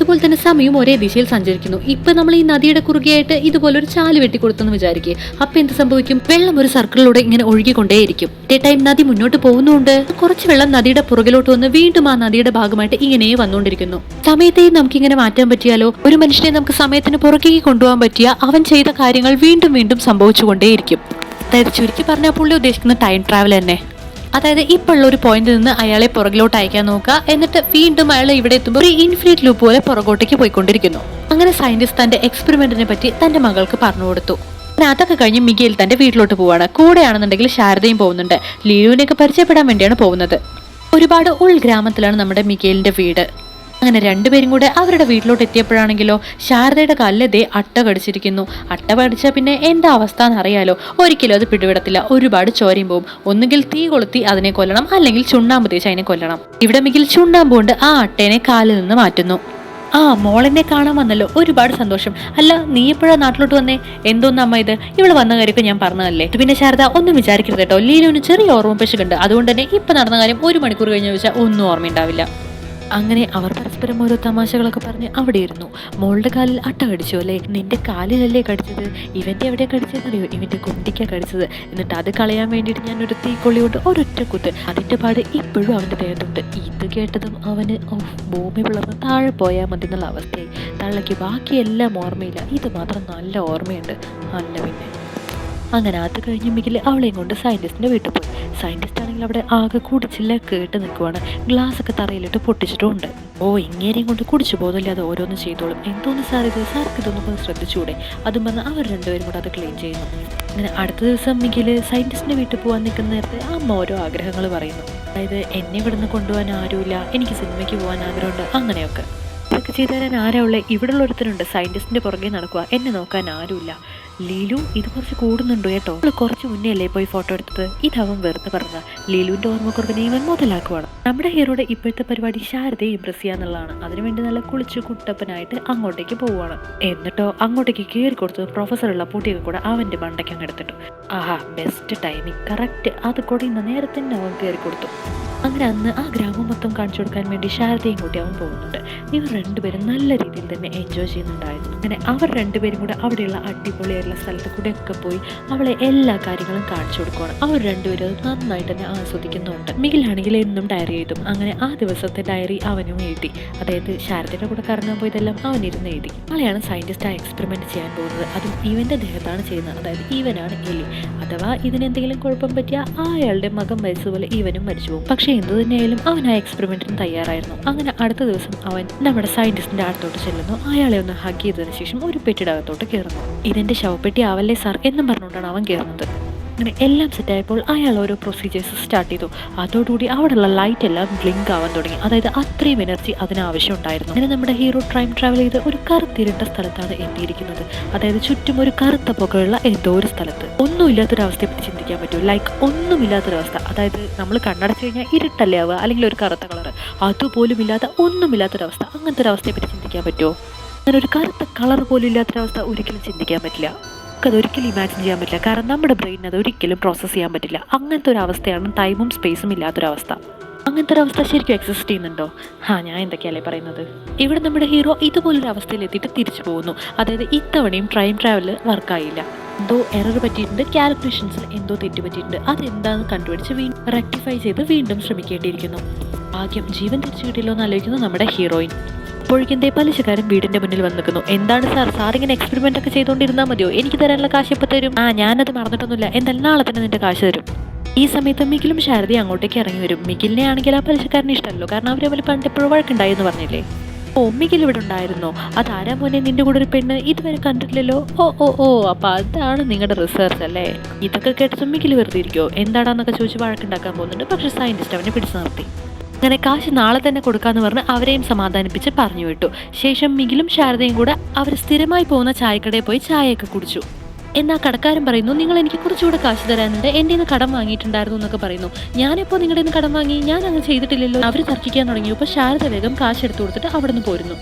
അതുപോലെ തന്നെ സമയവും ഒരേ ദിശയിൽ സഞ്ചരിക്കുന്നു. ഇപ്പൊ നമ്മൾ ഈ നദിയുടെ കുറുകെയായിട്ട് ഇതുപോലെ ഒരു ചാൽ വെട്ടിക്കൊടുത്തെന്ന് വിചാരിക്കുക അപ്പൊ എന്ത് സംഭവിക്കും? വെള്ളം ഒരു സർക്കിളിലൂടെ ഇങ്ങനെ ഒഴുകിക്കൊണ്ടേയിരിക്കും. ഇതേ ടൈം നദി മുന്നോട്ട് പോകുന്നുണ്ട്. കുറച്ച് വെള്ളം നദിയുടെ പുറകിലോട്ട് വന്ന് വീണ്ടും ആ നദിയുടെ ഭാഗമായിട്ട് ഇങ്ങനെ വന്നുകൊണ്ടിരിക്കുന്നു. സമയത്തെയും നമുക്ക് ഇങ്ങനെ മാറ്റാൻ പറ്റിയാലോ? ഒരു മനുഷ്യനെ നമുക്ക് സമയത്തിന് പുറകേക്ക് കൊണ്ടുപോകാൻ പറ്റിയ അവൻ ചെയ്ത കാര്യങ്ങൾ വീണ്ടും വീണ്ടും സംഭവിച്ചുകൊണ്ടേയിരിക്കും. അതായത് ചുരുക്കി പറഞ്ഞ പുള്ളി ഉദ്ദേശിക്കുന്ന ടൈം ട്രാവൽ തന്നെ. അതായത് ഇപ്പോൾ ഉള്ള ഒരു പോയിന്റിൽ നിന്ന് അയാളെ പുറകിലോട്ട് അയക്കാൻ നോക്കുക. എന്നിട്ട് വീണ്ടും അയാൾ ഇവിടെ എത്തുമ്പോൾ ഒരു ഇൻഫിനിറ്റ് ലൂപ്പ് പോലെ പുറകോട്ടേക്ക് പോയിക്കൊണ്ടിരിക്കുന്നു. അങ്ങനെ സയന്റിസ്റ്റ് തന്റെ എക്സ്പെരിമെന്റിനെ പറ്റി തന്റെ മകൾക്ക് പറഞ്ഞു കൊടുത്തു. അതൊക്കെ കഴിഞ്ഞ് മിഗേൽ തന്റെ വീട്ടിലോട്ട് പോവാണ്. കൂടെയാണെന്നുണ്ടെങ്കിൽ ശാരദയും പോകുന്നുണ്ട്. ലീലുവിനെയൊക്കെ പരിചയപ്പെടാൻ വേണ്ടിയാണ് പോകുന്നത്. ഒരുപാട് ഉൾഗ്രാമത്തിലാണ് നമ്മുടെ മിഗേലിന്റെ വീട്. അങ്ങനെ രണ്ടുപേരും കൂടെ അവരുടെ വീട്ടിലോട്ട് എത്തിയപ്പോഴാണെങ്കിലോ ശാരദയുടെ കാലിൽ അട്ട കടിച്ചിരിക്കുന്നു. അട്ട കടിച്ചാൽ പിന്നെ എന്താ അവസ്ഥ എന്നറിയാലോ ഒരിക്കലും അത് പിടിവിടത്തില്ല. ഒരുപാട് ചോരയും പോവും. ഒന്നുകിൽ തീ കൊളുത്തി അതിനെ കൊല്ലണം അല്ലെങ്കിൽ ചുണ്ണാമ്പ് തേച്ച് അതിനെ കൊല്ലണം. ഇവിടെ മികിൽ ചുണ്ണാമ്പ് കൊണ്ട് ആ അട്ടേനെ കാലിൽ നിന്ന് മാറ്റുന്നു. ആ മോളെന്നെ കാണാൻ വന്നല്ലോ. ഒരുപാട് സന്തോഷം. അല്ല നീ എപ്പോഴാ നാട്ടിലോട്ട് വന്നേ? എന്തോന്ന് അമ്മ ഇത്? ഇവൾ വന്ന കാര്യമൊക്കെ ഞാൻ പറഞ്ഞതല്ലേ? പിന്നെ ശാരദ ഒന്നും വിചാരിക്കരുത് കേട്ടോ. ലീലുവിന് ചെറിയ ഓർമ്മ പശുക്കുണ്ട് അതുകൊണ്ട് തന്നെ ഇപ്പൊ നടന്ന കാര്യം ഒരു മണിക്കൂർ കഴിഞ്ഞ് ചോദിച്ചാൽ ഒന്നും ഓർമ്മയുണ്ടാവില്ല. അങ്ങനെ അവർ പരസ്പരം ഓരോ തമാശകളൊക്കെ പറഞ്ഞ് അവിടെ ഇരുന്നു മോളുടെ കാലിൽ അട്ട കടിച്ചു അല്ലേ? നിന്റെ കാലിലല്ലേ കടിച്ചത്? ഇവന്റെ എവിടെ കടിച്ചതെന്നറിയോ ഇവന്റെ കുട്ടിക്കാ കടിച്ചത്. എന്നിട്ട് അത് കളയാൻ വേണ്ടിയിട്ട് ഞാൻ ഒരു തീക്കൊള്ളി കൊണ്ട് ഒരൊറ്റ കുത്ത് അതിന്റെ പാട് ഇപ്പോഴും അവന്റെ ദേഹത്തുണ്ട്. ഇത് കേട്ടതും അവന് ഭൂമി പിളർന്ന് താഴെ പോയാൽ മതി എന്നുള്ള അവസ്ഥയായി. തള്ളയ്ക്ക് ബാക്കിയെല്ലാം ഓർമ്മയില്ല. ഇത് മാത്രം നല്ല ഓർമ്മയുണ്ട്. നല്ല പിന്നെ. അങ്ങനെ അത് കഴിഞ്ഞ് മികിൽ അവളെയും കൊണ്ട് സയന്റിസ്റ്റിന്റെ വീട്ടിൽ പോയി. സയന്റിസ്റ്റ് ആണെങ്കിൽ അവിടെ ആകെ കുടിച്ചില്ല കേട്ട് നിൽക്കുവാണ്. ഗ്ലാസ് ഒക്കെ തറയിലിട്ട് പൊട്ടിച്ചിട്ടുണ്ട്. ഓ ഇങ്ങേരെയും കൊണ്ട് കുടിച്ചു പോകുന്നില്ലാതെ ഓരോന്ന് ചെയ്തോളും. എന്തോന്ന് സാർ ഇത്? സാർക്ക് ഇതൊന്നും ശ്രദ്ധിച്ചുകൂടെ അതും പറഞ്ഞ് അവർ രണ്ടുപേരും കൂടെ അത് ക്ലീൻ ചെയ്യുന്നു. അങ്ങനെ അടുത്ത ദിവസം മികിൽ സയന്റിസ്റ്റിന്റെ വീട്ടിൽ പോകാൻ നിൽക്കുന്ന നേരത്തെ അമ്മ ഓരോ ആഗ്രഹങ്ങൾ പറയുന്നു. അതായത് എന്നെ ഇവിടുന്ന് കൊണ്ടുപോകാൻ ആരുമില്ല എനിക്ക് സിനിമയ്ക്ക് പോകാൻ ആഗ്രഹമുണ്ട് അങ്ങനെയൊക്കെ. ഇതൊക്കെ ചെയ്തു തരാൻ ആരാ ഉള്ളത് ഇവിടെ ഉള്ളൊരുത്തരുണ്ട് സയന്റിസ്റ്റിന്റെ പുറകെ നടക്കുക എന്നെ നോക്കാൻ ആരുമില്ല. ലീലു ഇത് കുറച്ച് കൂടുന്നുണ്ടോ കേട്ടോ? അവൾ കുറച്ച് മുന്നേ അല്ലേ പോയി ഫോട്ടോ എടുത്തത്? ഇതവൻ വെറുതെ പറഞ്ഞ. ലീലുവിന്റെ ഓർമ്മക്കുറവിനെ ഇവൻ മുതലാക്കുവാണ്. നമ്മുടെ ഹീറോയുടെ ഇപ്പോഴത്തെ പരിപാടി ശാരദയെ ഇംപ്രസ് ചെയ്യാന്നുള്ളതാണ് അതിനുവേണ്ടി നല്ല കുളിച്ച് കുട്ടപ്പനായിട്ട് അങ്ങോട്ടേക്ക് പോവുകയാണ് എന്നിട്ടോ അങ്ങോട്ടേക്ക് കയറി കൊടുത്ത് പ്രൊഫസറുള്ള പൂട്ടിയൊക്കെ കൂടെ അവന്റെ മണ്ടയ്ക്ക് അങ്ങ് എടുത്തിട്ടു. ആഹാ ബെസ്റ്റ് ടൈമിങ് കറക്റ്റ് അത് കൂടെ ഇന്ന് നേരത്തെ അവൻ കയറി കൊടുത്തു. അങ്ങനെ അന്ന് ആ ഗ്രാമം മൊത്തം കാണിച്ചു കൊടുക്കാൻ വേണ്ടി ശാരദയും കൂട്ടി അവൻ പോകുന്നുണ്ട്. ഇവർ രണ്ടുപേരും നല്ല രീതിയിൽ തന്നെ എൻജോയ് ചെയ്യുന്നുണ്ടായിരുന്നു. അങ്ങനെ അവർ രണ്ടുപേരും കൂടെ അവിടെയുള്ള അടിപൊളിയായിട്ടുള്ള സ്ഥലത്ത് കൂടെ ഒക്കെ പോയി അവളെ എല്ലാ കാര്യങ്ങളും കാണിച്ചു കൊടുക്കുകയാണ് അവർ രണ്ടുപേരും അത് നന്നായിട്ട് തന്നെ ആസ്വദിക്കുന്നുണ്ട്. മികിലാണെങ്കിൽ എന്നും ഡയറി എഴുതും. അങ്ങനെ ആ ദിവസത്തെ ഡയറി അവനും എഴുതി. അതായത് ശാരദയുടെ കൂടെ കറങ്ങാൻ പോയതെല്ലാം അവനിരുന്ന് എഴുതി. അവളെയാണ് സയന്റിസ്റ്റ് ആ എക്സ്പെരിമെന്റ് ചെയ്യാൻ പോകുന്നത്. അതും ഇവന്റെ ദേഹത്താണ് ചെയ്യുന്നത്. അതായത് ഇവനാണ് എലി. അഥവാ ഇതിനെന്തെങ്കിലും കുഴപ്പം പറ്റിയാൽ അയാളുടെ മകൻ മരിച്ചതുപോലെ ഇവനും മരിച്ചു പോകും. പക്ഷേ എന്തു തന്നെയായാലും അവൻ ആ എക്സ്പെരിമെന്റിന് തയ്യാറായിരുന്നു. അങ്ങനെ അടുത്ത ദിവസം അവൻ നമ്മുടെ സയന്റിസ്റ്റിന്റെ അടുത്തോട്ട് ചെല്ലുന്നു. അയാളെ ഒന്ന് ഹഗ് ചെയ്തതിനു ശേഷം ഒരു പെട്ടിയുടെ അകത്തോട്ട് കയറുന്നു ഇതെന്റെ ശവപ്പെട്ടി ആവല്ലേ സാർ എന്നും പറഞ്ഞുകൊണ്ടാണ് അവൻ കയറുന്നത് അങ്ങനെ എല്ലാം സെറ്റായപ്പോൾ അയാൾ ഓരോ പ്രൊസീജിയേഴ്സ് സ്റ്റാർട്ട് ചെയ്തു. അതോടുകൂടി അവിടെയുള്ള ലൈറ്റ് എല്ലാം ബ്ലിങ്ക് ആവാൻ തുടങ്ങി. അതായത് അത്രയും എനർജി അതിനാവശ്യം ഉണ്ടായിരുന്നു. അങ്ങനെ നമ്മുടെ ഹീറോ ടൈം ട്രാവൽ ചെയ്ത് ഒരു കറുത്തിരുണ്ട സ്ഥലത്താണ് എത്തിയിരിക്കുന്നത്. അതായത് ചുറ്റും ഒരു കറുത്ത പുകയുള്ള ഏതോ ഒരു സ്ഥലത്ത്. ഒന്നുമില്ലാത്തൊരവസ്ഥയെ പറ്റി ചിന്തിക്കാൻ പറ്റും. ലൈക്ക് ഒന്നുമില്ലാത്തൊരവസ്ഥ. അതായത് നമ്മൾ കണ്ണടച്ച് കഴിഞ്ഞാൽ ഇരുട്ടല്ലേ ആവുക? അല്ലെങ്കിൽ ഒരു കറുത്ത കളർ അതുപോലും ഇല്ലാത്ത ഒന്നുമില്ലാത്തൊരവസ്ഥ. അങ്ങനത്തെ ഒരു അവസ്ഥയെ പറ്റി ചിന്തിക്കാൻ പറ്റുമോ? അങ്ങനെ ഒരു കറുത്ത കളർ പോലും ഇല്ലാത്തൊരവസ്ഥ ഒരിക്കലും ചിന്തിക്കാൻ പറ്റില്ല. അത് ഒരിക്കലും ഇമാജിൻ ചെയ്യാൻ പറ്റില്ല. കാരണം നമ്മുടെ ബ്രെയിൻ അത് ഒരിക്കലും പ്രോസസ്സ് ചെയ്യാൻ പറ്റില്ല. അങ്ങനത്തെ ഒരു അവസ്ഥയാണ് ടൈമും സ്പേസും ഇല്ലാത്തൊരവസ്ഥ. അങ്ങനത്തെ ഒരു അവസ്ഥ ശരിക്കും എക്സിസ്റ്റ് ചെയ്യുന്നുണ്ടോ? ആ ഞാൻ എന്തൊക്കെയല്ലേ പറയുന്നത്? ഇവിടെ നമ്മുടെ ഹീറോ ഇതുപോലൊരു അവസ്ഥയിൽ എത്തിയിട്ട് തിരിച്ചു പോകുന്നു. അതായത് ഇത്തവണയും ട്രൈം ട്രാവൽ വർക്കായില്ല എന്തോ എറർ പറ്റിയിട്ടുണ്ട്. കാൽക്കുലേഷൻസിൽ എന്തോ തെറ്റ് പറ്റിയിട്ടുണ്ട്. അതെന്താണെന്ന് കണ്ടുപിടിച്ച് വീണ്ടും റെക്ടിഫൈ ചെയ്ത് വീണ്ടും ശ്രമിക്കേണ്ടിയിരിക്കുന്നു. ഭാഗ്യം ജീവൻ തിരിച്ചു കിട്ടിയല്ലോ എന്ന് ആലോചിക്കുന്നു നമ്മുടെ ഹീറോയിൻ അപ്പോഴേക്കെന്തേ പലിശക്കാരൻ വീടിന്റെ മുന്നിൽ വന്ന് നിൽക്കുന്നു എന്താണ് സാർ? സാർ ഇങ്ങനെ എക്സ്പെരിമെന്റ് ഒക്കെ ചെയ്തുകൊണ്ടിരുന്നാൽ മതിയോ? എനിക്ക് തരാനുള്ള കാശ് എപ്പോൾ തരും? ആ ഞാനത് മറന്നിട്ടൊന്നുമില്ല. എന്തായാലും നാളെ തന്നെ നിന്റെ കാശ് തരും. ഈ സമയത്ത് മികിലും ശാരദി അങ്ങോട്ടേക്ക് ഇറങ്ങി വരും. മികിലിനെ ആണെങ്കിൽ ആ പലിശക്കാരന് ഇഷ്ടമല്ലോ. കാരണം അവർ വലിയ പണ്ട് എപ്പോഴും വഴക്കുണ്ടായി എന്ന് പറഞ്ഞില്ലേ? ഓ മികിൽ ഇവിടെ ഉണ്ടായിരുന്നോ? അതാരാ മോനെ നിന്റെ കൂടെ ഒരു പെണ്ണ്? ഇതുവരെ കണ്ടിട്ടില്ലല്ലോ. ഓ ഓ ഓ അപ്പൊ അതാണ് നിങ്ങളുടെ റിസർച്ച് അല്ലേ? ഇതൊക്കെ കേട്ടത് മികിൽ വെറുതെ ഇരിക്കോ എന്താടാന്നൊക്കെ ചോദിച്ച് വഴക്കുണ്ടാക്കാൻ പോകുന്നുണ്ട്. പക്ഷെ സയന്റിസ്റ്റ് അവനെ പിടിച്ചു നിർത്തി. അങ്ങനെ കാശ് നാളെ തന്നെ കൊടുക്കാന്ന് പറഞ്ഞ് അവരെയും സമാധാനിപ്പിച്ച് പറഞ്ഞു വിട്ടു. ശേഷം മികിലും ശാരദയും കൂടെ അവർ സ്ഥിരമായി പോകുന്ന ചായക്കടയിൽ പോയി ചായയൊക്കെ കുടിച്ചു. എന്നാ കടക്കാരൻ പറയുന്നു നിങ്ങൾ എനിക്ക് കുറച്ചുകൂടെ കാശ് തരാനുണ്ട്. എന്റെ നിന്ന് കടം വാങ്ങിയിട്ടുണ്ടായിരുന്നു എന്നൊക്കെ പറയുന്നു. ഞാനിപ്പോൾ നിങ്ങളുടെ നിന്ന് കടം വാങ്ങി? ഞാൻ അങ്ങ് ചെയ്തിട്ടില്ലല്ലോ. അവർ തർക്കിക്കാൻ തുടങ്ങിയപ്പോൾ ശാരദ വേഗം കാശ് എടുത്തു കൊടുത്തിട്ട് അവിടെ നിന്ന് പോരുന്നു.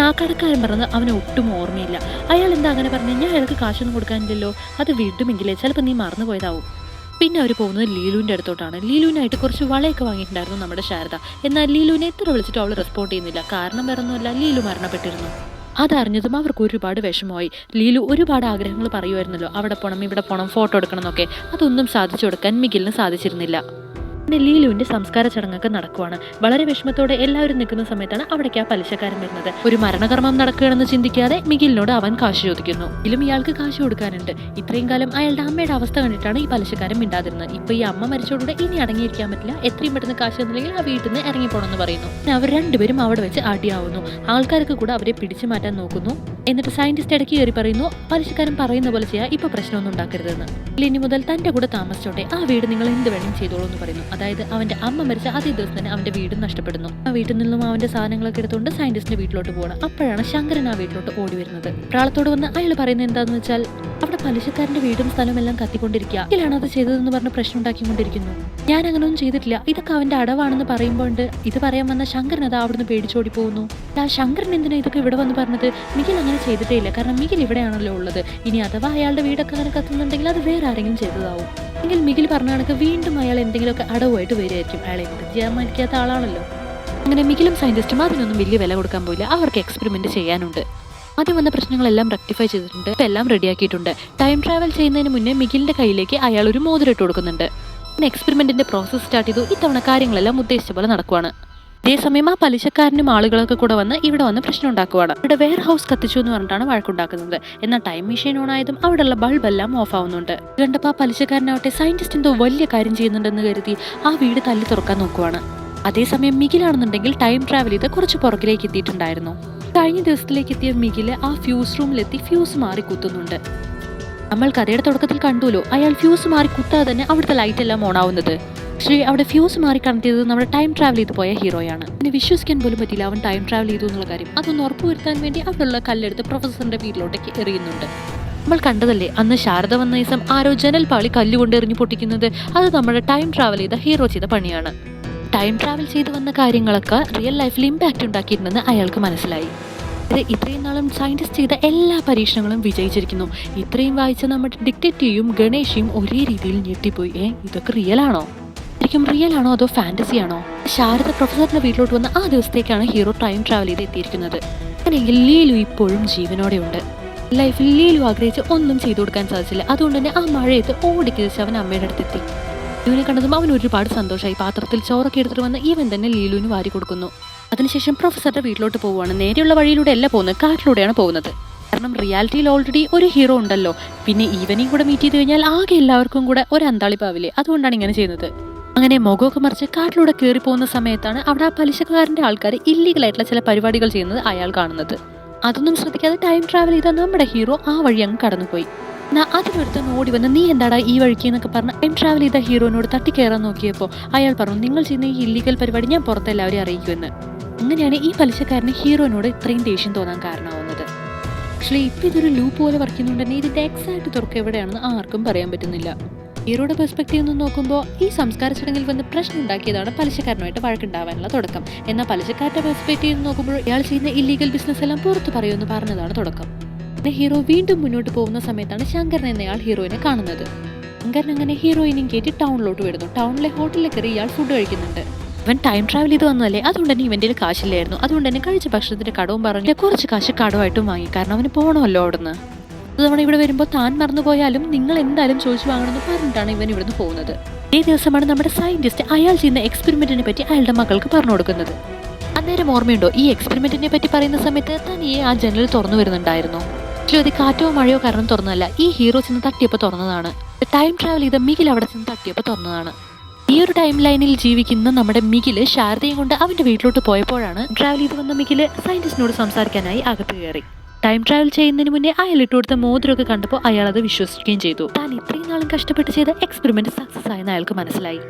ആ കടക്കാരൻ പറഞ്ഞത് അവന് ഒട്ടും ഓർമ്മയില്ല. അയാൾ എന്താ അങ്ങനെ പറഞ്ഞു? ഞാൻ അയാൾക്ക് കാശൊന്നും കൊടുക്കാനില്ലല്ലോ. അത് വീണ്ടുമെങ്കിലേ ചിലപ്പോൾ നീ മറന്നു പോയതാവും പിന്നെ അവർ പോകുന്നത് ലീലുവിന്റെ അടുത്തോട്ടാണ്. ലീലുവിനായിട്ട് കുറച്ച് വളയൊക്കെ വാങ്ങിയിട്ടുണ്ടായിരുന്നു നമ്മുടെ ശാരദ. എന്നാൽ ലീലുവിനെ എത്ര വിളിച്ചിട്ടും അവൾ റെസ്പോണ്ട് ചെയ്യുന്നില്ല. കാരണം വേറെ ഒന്നുമല്ല ലീലു മരണപ്പെട്ടിരുന്നു. അതറിഞ്ഞതും അവർക്ക് ഒരുപാട് വിഷമമായി. ലീലു ഒരുപാട് ആഗ്രഹങ്ങൾ പറയുമായിരുന്നല്ലോ അവിടെ പോകണം ഇവിടെ പോകണം ഫോട്ടോ എടുക്കണം എന്നൊക്കെ. അതൊന്നും സാധിച്ചു കൊടുക്കാൻ മികിലിന് സാധിച്ചിരുന്നില്ല. പിന്നെ ലീലുവിന്റെ സംസ്കാര ചടങ്ങൊക്കെ നടക്കുവാണ്. വളരെ വിഷമത്തോടെ എല്ലാവരും നിൽക്കുന്ന സമയത്താണ് അവിടേക്ക് ആ പലിശക്കാരൻ വരുന്നത്. ഒരു മരണകർമ്മം നടക്കുകയാണെന്ന് ചിന്തിക്കാതെ മികിലിനോട് അവൻ കാശ് ചോദിക്കുന്നു. ഇതിലും ഇയാൾക്ക് കാശ് കൊടുക്കാനുണ്ട്. ഇത്രയും കാലം അയാളുടെ അമ്മയുടെ അവസ്ഥ കണ്ടിട്ടാണ് ഈ പലിശക്കാരൻ മിണ്ടാതിരുന്നത്. ഇപ്പൊ ഈ അമ്മ മരിച്ചോടുകൂടെ ഇനി അടങ്ങിയിരിക്കാൻ പറ്റില്ല. എത്രയും പെട്ടെന്ന് കാശ് തന്നില്ലെങ്കിൽ ആ വീട്ടിൽ നിന്ന് ഇറങ്ങിപ്പോണെന്ന് പറയുന്നു. അവർ രണ്ടുപേരും അവിടെ വെച്ച് അടിയാവുന്നു. ആൾക്കാർക്ക് കൂടെ അവരെ പിടിച്ചു മാറ്റാൻ നോക്കുന്നു. എന്നിട്ട് സയന്റിസ്റ്റ് ഇടയ്ക്ക് കയറി പറയുന്നു പലിശക്കാരൻ പറയുന്ന പോലെ ചെയ്യാ. ഇപ്പൊ പ്രശ്നമൊന്നും ഉണ്ടാക്കരുതെന്ന്. ഇനി മുതൽ തന്റെ കൂടെ താമസിച്ചോട്ടെ. ആ വീട് നിങ്ങൾ എന്ത് വേണം ചെയ്തോളൂ എന്ന് പറയുന്നു. അതായത് അവന്റെ അമ്മ മരിച്ച അതേ ദിവസം തന്നെ അവന്റെ വീട് നഷ്ടപ്പെടുന്നു. ആ വീട്ടിൽ നിന്നും അവന്റെ സാധനങ്ങളൊക്കെ എടുത്തുകൊണ്ട് സയന്റിസ്റ്റിന്റെ വീട്ടിലോട്ട് പോകണം അപ്പോഴാണ് ശങ്കരൻ ആ വീട്ടിലോട്ട് ഓടി വരുന്നത്. പ്രാളത്തോട് വന്ന് അയാൾ പറയുന്നത് എന്താന്ന് വെച്ചാൽ അവിടെ പലിശക്കാരന്റെ വീടും സ്ഥലവും എല്ലാം കത്തിക്കൊണ്ടിരിക്കുക. അത് ചെയ്തതെന്ന് പറഞ്ഞ് പ്രശ്നം ഉണ്ടാക്കിക്കൊണ്ടിരിക്കുന്നു ഞാൻ അങ്ങനെയൊന്നും ചെയ്തിട്ടില്ല. ഇതൊക്കെ അവന്റെ അടവാണെന്ന് പറയുമ്പോൾ ഇത് പറയാൻ വന്ന ശങ്കരൻ അത് അവിടുന്ന് പേടിച്ചോടി പോകുന്നു ആ ശങ്കരൻ എന്തിനാ ഇതൊക്കെ ഇവിടെ വന്ന് പറഞ്ഞത്? മികിൽ അങ്ങനെ ചെയ്തിട്ടേ ഇല്ല. കാരണം മികിൽ ഇവിടെയാണല്ലോ ഉള്ളത്. ഇനി അഥവാ അയാളുടെ വീടൊക്കെ അങ്ങനെ കത്തുന്നുണ്ടെങ്കിൽ അത് വേറെ ആരെങ്കിലും ചെയ്തതാവും. എങ്കിൽ മികിൽ പറഞ്ഞ വീണ്ടും അയാൾ എന്തെങ്കിലുമൊക്കെ അടവുമായിട്ട് വരികയായിരിക്കും. അയാളെ എന്ത് ചെയ്യാൻ ആളാണല്ലോ. അങ്ങനെ മികിലും സയന്റിസ്റ്റും അതിനൊന്നും വലിയ വില കൊടുക്കാൻ പോയില്ല. അവർക്ക് എക്സ്പെരിമെന്റ് ചെയ്യാനുണ്ട്. ആദ്യം വന്ന പ്രശ്നങ്ങളെല്ലാം റെക്ടിഫൈ ചെയ്തിട്ടുണ്ട്. എല്ലാം റെഡിയാക്കിയിട്ടുണ്ട് ടൈം ട്രാവൽ ചെയ്യുന്നതിന് മുന്നേ മികിലിന്റെ കയ്യിലേക്ക് അയാൾ ഒരു മോതിരം ഇട്ട് കൊടുക്കുന്നുണ്ട് എക്സ്പെരിമെന്റിന്റെ പ്രോസസ് സ്റ്റാർട്ട് ചെയ്തു. ഇത്തവണ കാര്യങ്ങളെല്ലാം ഉദ്ദേശിച്ച പോലെ നടക്കുവാണ്. അതേസമയം ആ പലിശക്കാരനും ആളുകളൊക്കെ കൂടെ വന്ന് ഇവിടെ വന്ന് പ്രശ്നം ഉണ്ടാക്കുവാണ്. ഇവിടെ വെയർ ഹൗസ് കത്തിച്ചു എന്ന് പറഞ്ഞിട്ടാണ് വഴക്കുണ്ടാക്കുന്നത്. എന്നാൽ ടൈം മെഷീൻ ഓൺ ആയതും അവിടെയുള്ള ബൾബ് എല്ലാം ഓഫ് ആവുന്നുണ്ട്. കണ്ടപ്പോൾ ആ പലിശക്കാരനാവട്ടെ സയന്റിസ്റ്റ് എന്തോ വലിയ കാര്യം ചെയ്യുന്നുണ്ടെന്ന് കരുതി ആ വീട് തല്ലി തുറക്കാൻ നോക്കുവാണ്. അതേസമയം മികിലാണെന്നുണ്ടെങ്കിൽ ടൈം ട്രാവൽ ചെയ്ത് കുറച്ച് പുറകിലേക്ക് എത്തിയിട്ടുണ്ടായിരുന്നു. കഴിഞ്ഞ ദിവസത്തിലേക്ക് എത്തിയ മികിൽ ആ ഫ്യൂസ് റൂമിലെത്തി ഫ്യൂസ് മാറി കുത്തുന്നുണ്ട്. നമ്മൾ കഥയുടെ തുടക്കത്തിൽ കണ്ടുല്ലോ അയാൾ ഫ്യൂസ് മാറി കുത്താതെ തന്നെ അവിടുത്തെ ലൈറ്റ് എല്ലാം ഓൺ ആവുന്നത്. പക്ഷേ അവിടെ ഫ്യൂസ് മാറി കണ്ടെത്തിയത് നമ്മുടെ ടൈം ട്രാവൽ ചെയ്ത് പോയ ഹീറോയാണ് പിന്നെ വിശ്വസിക്കാൻ പോലും പറ്റില്ല അവൻ ടൈം ട്രാവൽ ചെയ്തു എന്നുള്ള കാര്യം. അതൊന്ന് ഉറപ്പുവരുത്താൻ വേണ്ടി അവിടെയുള്ള കല്ലെടുത്ത് പ്രൊഫസറിന്റെ വീട്ടിലോട്ടേക്ക് എറിയുന്നുണ്ട്. നമ്മൾ കണ്ടതല്ലേ അന്ന് ശാരദ വന്ന ദിവസം ആരോ ജനൽ പാളി കല്ലുകൊണ്ട് എറിഞ്ഞു പൊട്ടിക്കുന്നത്. അത് നമ്മുടെ ടൈം ട്രാവൽ ചെയ്ത ഹീറോ ചെയ്ത പണിയാണ്. ടൈം ട്രാവൽ ചെയ്തു വന്ന കാര്യങ്ങളൊക്കെ റിയൽ ലൈഫിൽ ഇമ്പാക്റ്റ് ഉണ്ടാക്കിയിട്ടുണ്ടെന്ന് അയാൾക്ക് മനസ്സിലായി. ഇത് ഇത്രയും നാളും സയന്റിസ്റ്റ് ചെയ്ത എല്ലാ പരീക്ഷണങ്ങളും വിജയിച്ചിരിക്കുന്നു. ഇത്രയും വായിച്ച നമ്മുടെ ഡിക്റ്റേറ്റീവും ഗണേഷിയും ഒരേ രീതിയിൽ ഞെട്ടിപ്പോയി. ഏ ഇതൊക്കെ റിയൽ ആണോ? ശരിക്കും റിയൽ ആണോ അതോ ഫാന്റസി ആണോ? ശാരദ പ്രൊഫസറിന്റെ വീട്ടിലോട്ട് വന്ന ആ ദിവസത്തേക്കാണ് ഹീറോ ടൈം ട്രാവൽ ചെയ്ത് എത്തിയിരിക്കുന്നത്. അങ്ങനെയെങ്കിൽ ലീലു ഇപ്പോഴും ജീവനോടെ ഉണ്ട് ലൈഫിൽ ലീലു ആഗ്രഹിച്ച് ഒന്നും ചെയ്തു കൊടുക്കാൻ സാധിച്ചില്ല. അതുകൊണ്ട് തന്നെ ആ മഴയത്ത് ഓടിക്കിരിച്ച് അവൻ അമ്മയുടെ അടുത്തെത്തി. ലീലുവിനെ കണ്ടതും അവൻ ഒരുപാട് സന്തോഷമായി. പാത്രത്തിൽ ചോറൊക്കെ എടുത്തിട്ട് വന്ന് ഇവൻ തന്നെ ലീലുവിന് വാരി കൊടുക്കുന്നു. അതിനുശേഷം പ്രൊഫസറുടെ വീട്ടിലോട്ട് പോവുകയാണ്. നേരെയുള്ള വഴിയിലൂടെ അല്ല പോകുന്നത് കാട്ടിലൂടെയാണ് പോകുന്നത്. കാരണം റിയാലിറ്റിയിൽ ഓൾറെഡി ഒരു ഹീറോ ഉണ്ടല്ലോ. പിന്നെ ഈവനിങ് കൂടെ മീറ്റ് ചെയ്ത് കഴിഞ്ഞാൽ ആകെ എല്ലാവർക്കും കൂടെ ഒരു അന്താളിപ്പാവില്ലേ അതുകൊണ്ടാണ് ഇങ്ങനെ ചെയ്യുന്നത്. അങ്ങനെ മുഖമൊക്കെ മറിച്ച് കാട്ടിലൂടെ കയറി പോകുന്ന സമയത്താണ് അവിടെ ആ പലിശക്കാരന്റെ ആൾക്കാർ ഇല്ലീഗലായിട്ടുള്ള ചില പരിപാടികൾ ചെയ്യുന്നത് അയാൾ കാണുന്നത്. അതൊന്നും ശ്രദ്ധിക്കാതെ ടൈം ട്രാവൽ ചെയ്ത നമ്മുടെ ഹീറോ ആ വഴി അങ്ങ് കടന്നുപോയി. എന്നാ അതിനൊരുത്തൻ ഓടി വന്ന് നീ എന്താടാ ഈ വഴിക്ക്? എന്നൊക്കെ പറഞ്ഞ് ടൈം ട്രാവൽ ചെയ്ത ഹീറോനോട് തട്ടിക്കയറാൻ നോക്കിയപ്പോൾ അയാൾ പറഞ്ഞു നിങ്ങൾ ചെയ്യുന്ന ഈ ഇല്ലീഗൽ പരിപാടി ഞാൻ പുറത്തെല്ലാവരെയും അറിയിക്കുമെന്ന്. അങ്ങനെയാണ് ഈ പലിശക്കാരന് ഹീറോനോട് ഇത്രയും ദേഷ്യം തോന്നാൻ കാരണമാവുന്നത്. പക്ഷേ ഇപ്പം ഇതൊരു ലൂപ്പ് പോലെ വർക്ക് ഇതിന്റെ ഇതിന്റെ എക്സാക്ട് തുറക്കം എവിടെയാണെന്ന് ആർക്കും പറയാൻ പറ്റുന്നില്ല. ഹീറോയുടെ പെർസ്പെക്റ്റീവ് നിന്ന് നോക്കുമ്പോൾ ഈ സംസ്കാര ചടങ്ങിൽ വന്ന് പ്രശ്നം ഉണ്ടാക്കിയതാണ് പലിശക്കാരനുമായിട്ട് വഴക്കുണ്ടാവാനുള്ള തുടക്കം. എന്നാൽ പലിശക്കാരുടെ പെർസ്പെക്റ്റീവ് നോക്കുമ്പോൾ ഇയാൾ ചെയ്യുന്ന ഇല്ലീഗൽ ബിസിനസ് എല്ലാം പുറത്ത് പറയുമെന്ന് പറഞ്ഞതാണ് തുടക്കം. ഹീറോ വീണ്ടും മുന്നോട്ട് പോകുന്ന സമയത്താണ് ശങ്കരൻ എന്നയാൾ ഹീറോയിനെ കാണുന്നത്. ശങ്കർ അങ്ങനെ ഹീറോയിനും കയറ്റി ടൗണിലോട്ട് വരുന്നു. ടൗണിലെ ഹോട്ടലിൽ കയറി ഇയാൾ ഫുഡ് കഴിക്കുന്നുണ്ട്. അവൻ ടൈം ട്രാവൽ ചെയ്ത് വന്നതല്ലേ? അതുകൊണ്ട് തന്നെ ഇവന്റെ കാശില്ലായിരുന്നു. അതുകൊണ്ട് തന്നെ കഴിച്ച ഭക്ഷണത്തിന്റെ കടവും പറഞ്ഞ് കുറച്ച് കാശ് കടവായിട്ടും വാങ്ങി. കാരണം അവന് പോകണമല്ലോ അവിടുന്ന്. ഒരു തവണ ഇവിടെ വരുമ്പോൾ താൻ മറന്നുപോയാലും നിങ്ങൾ എന്തായാലും ചോദിച്ചു വാങ്ങണമെന്ന് പറഞ്ഞിട്ടാണ് ഇവൻ ഇവിടുന്ന് പോകുന്നത്. ഈ ദിവസമാണ് നമ്മുടെ സയന്റിസ്റ്റ് അയാൾ ചെയ്യുന്ന എക്സ്പെരിമെന്റിനെ പറ്റി അയാളുടെ മക്കൾക്ക് പറഞ്ഞു കൊടുക്കുന്നത്. അന്നേരം ഓർമ്മയുണ്ടോ? ഈ എക്സ്പെരിമെന്റിനെ പറ്റി പറയുന്ന സമയത്ത് തനിയെ ആ ജനൽ തുറന്നു വരുന്നുണ്ടായിരുന്നു. പക്ഷേ അത് കാറ്റോ മഴയോ കാരണം തുറന്നതല്ല. ഈ ഹീറോ ചെന്ന് തട്ടിയപ്പോൾ തുറന്നതാണ്. ടൈം ട്രാവൽ ചെയ്ത മികിൽ അവിടെ ചെന്ന് തട്ടിയപ്പോൾ തുറന്നതാണ്. ഈ ഒരു ടൈം ലൈനിൽ ജീവിക്കുന്ന നമ്മുടെ മികിൽ ശാരദയും കൊണ്ട് അവന്റെ വീട്ടിലോട്ട് പോയപ്പോഴാണ് ട്രാവൽ ചെയ്ത് വന്ന മികിൽ സയന്റിസ്റ്റിനോട് സംസാരിക്കാനായി അകത്ത് കയറി. ടൈം ട്രാവൽ ചെയ്യുന്നതിന് മുന്നേ അയാൾ ഇട്ട് കൊടുത്ത മോതിരമൊക്കെ കണ്ടപ്പോൾ അയാൾ അത് വിശ്വസിക്കുകയും ചെയ്തു. താൻ ഇത്രയും നാളും കഷ്ടപ്പെട്ട് ചെയ്ത എക്സ്പെരിമെന്റ് സക്സസ് ആയെന്ന് അയാൾക്ക് മനസ്സിലായി.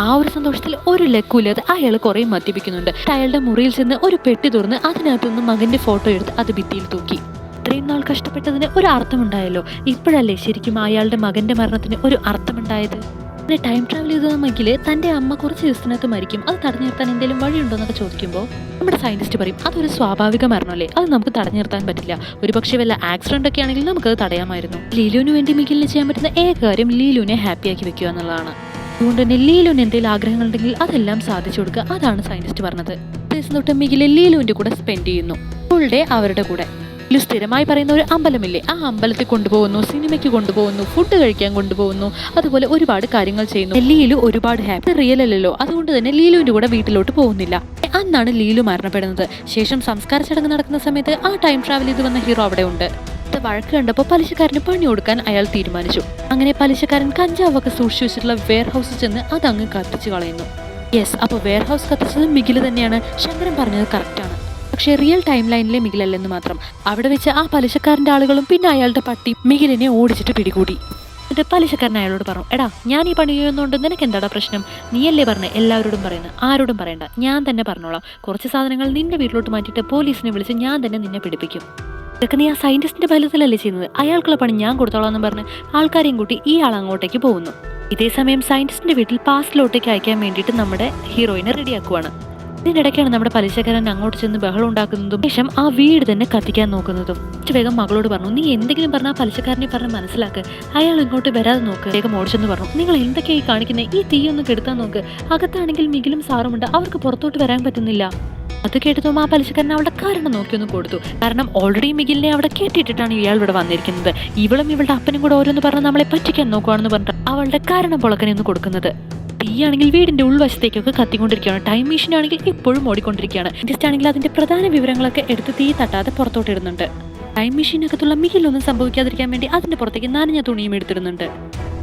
ആ ഒരു സന്തോഷത്തിൽ ഒരു ലക്കൂല്ലാതെ അയാൾ കുറെ മദ്യപിക്കുന്നുണ്ട്. അയാളുടെ മുറിയിൽ ചെന്ന് ഒരു പെട്ടി തുറന്ന് അതിനകത്തുനിന്ന് മകന്റെ ഫോട്ടോ എടുത്ത് അത് ഭിത്തിയിൽ തൂക്കി. ഇത്രയും നാൾ കഷ്ടപ്പെട്ടതിന് ഒരു അർത്ഥമുണ്ടായല്ലോ. ഇപ്പോഴല്ലേ ശരിക്കും അയാളുടെ മകന്റെ മരണത്തിന് ഒരു അർത്ഥമുണ്ടായത്? പിന്നെ ടൈം ട്രാവൽ ചെയ്തതെങ്കിൽ തന്റെ അമ്മ കുറച്ച് ദിവസത്തിനകത്ത് മരിക്കും. അത് തടഞ്ഞു നിർത്താൻ എന്തെങ്കിലും വഴിയുണ്ടോ എന്നൊക്കെ ചോദിക്കുമ്പോൾ നമ്മുടെ സയന്റിസ്റ്റ് പറയും അതൊരു സ്വാഭാവിക മരണമല്ലേ? അത് നമുക്ക് തടഞ്ഞു നിർത്താൻ പറ്റില്ല. ഒരു പക്ഷേ വല്ല ആക്സിഡന്റ് ഒക്കെ ആണെങ്കിൽ നമുക്കത് തടയാമായിരുന്നു. ലീലുവിന് വേണ്ടി മികിലിന് ചെയ്യാൻ പറ്റുന്ന ഏക കാര്യം ലീലുവിനെ ഹാപ്പിയാക്കി വെക്കുക എന്നുള്ളതാണ്. അതുകൊണ്ട് തന്നെ ലീലുവിന് എന്തെങ്കിലും ആഗ്രഹങ്ങൾ ഉണ്ടെങ്കിൽ അതെല്ലാം സാധിച്ചു കൊടുക്കുക. അതാണ് സയന്റിസ്റ്റ് പറഞ്ഞത്. ദിവസം തൊട്ട് മികിൽ ലീലുവിന്റെ കൂടെ സ്പെൻഡ് ചെയ്യുന്നു. ഫുൾ ഡേ അവരുടെ കൂടെ. ലീലു സ്ഥിരമായി പറയുന്ന ഒരു അമ്പലമില്ലേ? ആ അമ്പലത്തിൽ കൊണ്ടുപോകുന്നു സിനിമയ്ക്ക് കൊണ്ടുപോകുന്നു ഫുഡ് കഴിക്കാൻ കൊണ്ടുപോകുന്നു അതുപോലെ ഒരുപാട് കാര്യങ്ങൾ ചെയ്യുന്നു. ലീലു ഒരുപാട് ഹാപ്പി റിയൽ അല്ലല്ലോ. അതുകൊണ്ട് തന്നെ ലീലുവിന്റെ കൂടെ വീട്ടിലോട്ട് പോകുന്നില്ല. അന്നാണ് ലീലു മരണപ്പെടുന്നത്. ശേഷം സംസ്കാര ചടങ്ങ് നടക്കുന്ന സമയത്ത് ആ ടൈം ട്രാവൽ ചെയ്ത് വന്ന ഹീറോ അവിടെ ഉണ്ട്. വഴക്ക് കണ്ടപ്പോൾ പലിശക്കാരന് പണി കൊടുക്കാൻ അയാൾ തീരുമാനിച്ചു. അങ്ങനെ പലിശക്കാരൻ കഞ്ചാവൊക്കെ സൂക്ഷിച്ചു വെച്ചിട്ടുള്ള വെയർ ഹൗസിൽ ചെന്ന് അതങ്ങ് കത്തിച്ചു കളയുന്നു. യെസ് അപ്പോൾ വെയർ ഹൗസ് കത്തിച്ചത് മികിൽ തന്നെയാണ്. ശങ്കരൻ പറഞ്ഞത് കറക്റ്റാണ് പക്ഷേ റിയൽ ടൈം ലൈനിലെ മികിലല്ലെന്ന് മാത്രം. അവിടെ വെച്ച് ആ പലിശക്കാരന്റെ ആളുകളും പിന്നെ അയാളുടെ പട്ടി മികിലിനെ ഓടിച്ചിട്ട് പിടികൂടി. എന്നിട്ട് പലിശക്കാരൻ അയാളോട് പറഞ്ഞു എടാ ഞാൻ ഈ പണി ചെയ്യുന്നതുകൊണ്ട് നിനക്ക് എന്താടാ പ്രശ്നം? നീയല്ലേ പറഞ്ഞ എല്ലാവരോടും പറയുന്നത് ആരോടും പറയണ്ട. ഞാൻ തന്നെ പറഞ്ഞോളാം. കുറച്ച് സാധനങ്ങൾ നിന്റെ വീട്ടിലോട്ട് മാറ്റിയിട്ട് പോലീസിനെ വിളിച്ച് ഞാൻ തന്നെ നിന്നെ പിടിപ്പിക്കും. ഇതൊക്കെ നീ ആ സയന്റിസ്റ്റിന്റെ ബലത്തിലല്ലേ ചെയ്യുന്നത്? അയാൾക്കുള്ള പണി ഞാൻ കൊടുത്തോളാം എന്ന് പറഞ്ഞ് ആൾക്കാരെയും കൂട്ടി ഈ ആൾ അങ്ങോട്ടേക്ക് പോകുന്നു. ഇതേ സമയം സയന്റിസ്റ്റിന്റെ വീട്ടിൽ പാസ്റ്റിലോട്ടേക്ക് അയക്കാൻ വേണ്ടിയിട്ട് നമ്മുടെ ഹീറോയിനെ റെഡിയാക്കുവാണ്. ഇതിനിടയ്ക്കാണ് നമ്മുടെ പലിശക്കാരൻ അങ്ങോട്ട് ചെന്ന് ബഹളം ഉണ്ടാക്കുന്നതും ശേഷം ആ വീട് തന്നെ കത്തിക്കാൻ നോക്കുന്നതും. വേഗം മകളോട് പറഞ്ഞു നീ എന്തെങ്കിലും പറഞ്ഞാൽ ആ പലിശക്കാരനെ പറഞ്ഞ് മനസ്സിലാക്ക്. അയാൾ ഇങ്ങോട്ട് വരാതെ നോക്ക്. വേഗം ഓടിച്ചെന്ന് പറഞ്ഞു നിങ്ങൾ എന്തൊക്കെയായി കാണിക്കുന്നത് ഈ തീ ഒന്ന് കെടുത്താൻ നോക്ക്. അകത്താണെങ്കിൽ മികിലും സാറുമുണ്ട്. അവർക്ക് പുറത്തോട്ട് വരാൻ പറ്റുന്നില്ല. അത് കേട്ടതും ആ പലിശക്കാരൻ അവളുടെ കാരണം നോക്കിയൊന്നും കൊടുത്തു. കാരണം ഓൾറെഡി മികിലിനെ അവിടെ കേട്ടിട്ടിട്ടാണ് ഇയാൾ ഇവിടെ വന്നിരിക്കുന്നത്. ഇവളും ഇവളുടെ അപ്പനും കൂടെ ഓരോന്ന് പറഞ്ഞ് നമ്മളെ പറ്റിക്കാൻ നോക്കുവാണെന്ന് പറഞ്ഞിട്ട് അവളുടെ കാരണം പൊളക്കനെ ഒന്ന് കൊടുക്കുന്നത്. തീയാണെങ്കിൽ വീടിന്റെ ഉൾവശത്തേക്കൊക്കെ കത്തിക്കൊണ്ടിരിക്കുകയാണ്. ടൈം മെഷീൻ ആണെങ്കിൽ ഇപ്പോഴും ഓടിക്കൊണ്ടിരിക്കുകയാണ്. ജസ്റ്റ് ആണെങ്കിൽ അതിന്റെ പ്രധാന വിവരങ്ങളൊക്കെ എടുത്ത് തീ തട്ടാതെ പുറത്തോട്ട് ഇടുന്നുണ്ട്. ടൈം മെഷീനകത്തുള്ള മികിലൊന്നും സംഭവിക്കാതിരിക്കാൻ വേണ്ടി അതിന്റെ പുറത്തേക്ക് നനഞ്ഞ തുണിയും എടുത്തിടുന്നുണ്ട്.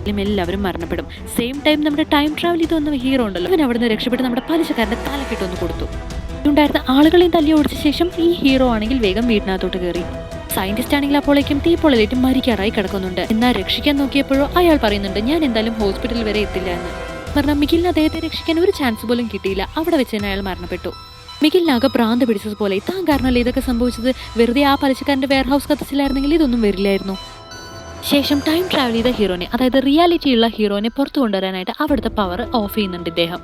എല്ലാവരും മരണപ്പെടും. സെയിം ടൈം നമ്മുടെ ടൈം ട്രാവൽ ചെയ്ത് വന്ന ഹീറോ ഉണ്ടല്ലോ. അവൻ അവിടുന്ന് രക്ഷപ്പെട്ട് നമ്മുടെ പലിശക്കാരന്റെ തലക്കിട്ടൊന്ന് കൊടുത്തു. ഉണ്ടായിരുന്ന ആളുകളെയും തല്ലി ഓടിച്ച ശേഷം ഈ ഹീറോ ആണെങ്കിൽ വേഗം വീടിനകത്തോട്ട് കയറി. സയന്റിസ്റ്റ് ആണെങ്കിൽ അപ്പോഴേക്കും തീ പൊള്ളലേറ്റ് മരിക്കാറായി കിടക്കുന്നുണ്ട്. എന്നാൽ രക്ഷിക്കാൻ നോക്കിയപ്പോഴോ അയാൾ പറയുന്നുണ്ട് ഞാൻ എന്തായാലും ഹോസ്പിറ്റലിൽ വരെ എത്തില്ല എന്ന്. പറഞ്ഞാൽ മികിലിന് അദ്ദേഹത്തെ രക്ഷിക്കാൻ ഒരു ചാൻസ് പോലും കിട്ടിയില്ല. അവിടെ വെച്ച് തന്നെ അയാൾ മരണപ്പെട്ടു. മികിലിനാകെ ഭ്രാന്ത് പിടിച്ചതുപോലെ താൻ കാരണമല്ലേ ഇതൊക്കെ സംഭവിച്ചത്? വെറുതെ ആ പലിശക്കാരന്റെ വെയർ ഹൗസ് കത്തിച്ചില്ലായിരുന്നെങ്കിൽ ഇതൊന്നും വരില്ലായിരുന്നു. ശേഷം ടൈം ട്രാവൽ ചെയ്ത ഹീറോനെ അതായത് റിയാലിറ്റിയുള്ള ഹീറോനെ പുറത്തു കൊണ്ടുവരാനായിട്ട് അവിടുത്തെ പവർ ഓഫ് ചെയ്യുന്നുണ്ട് ഇദ്ദേഹം.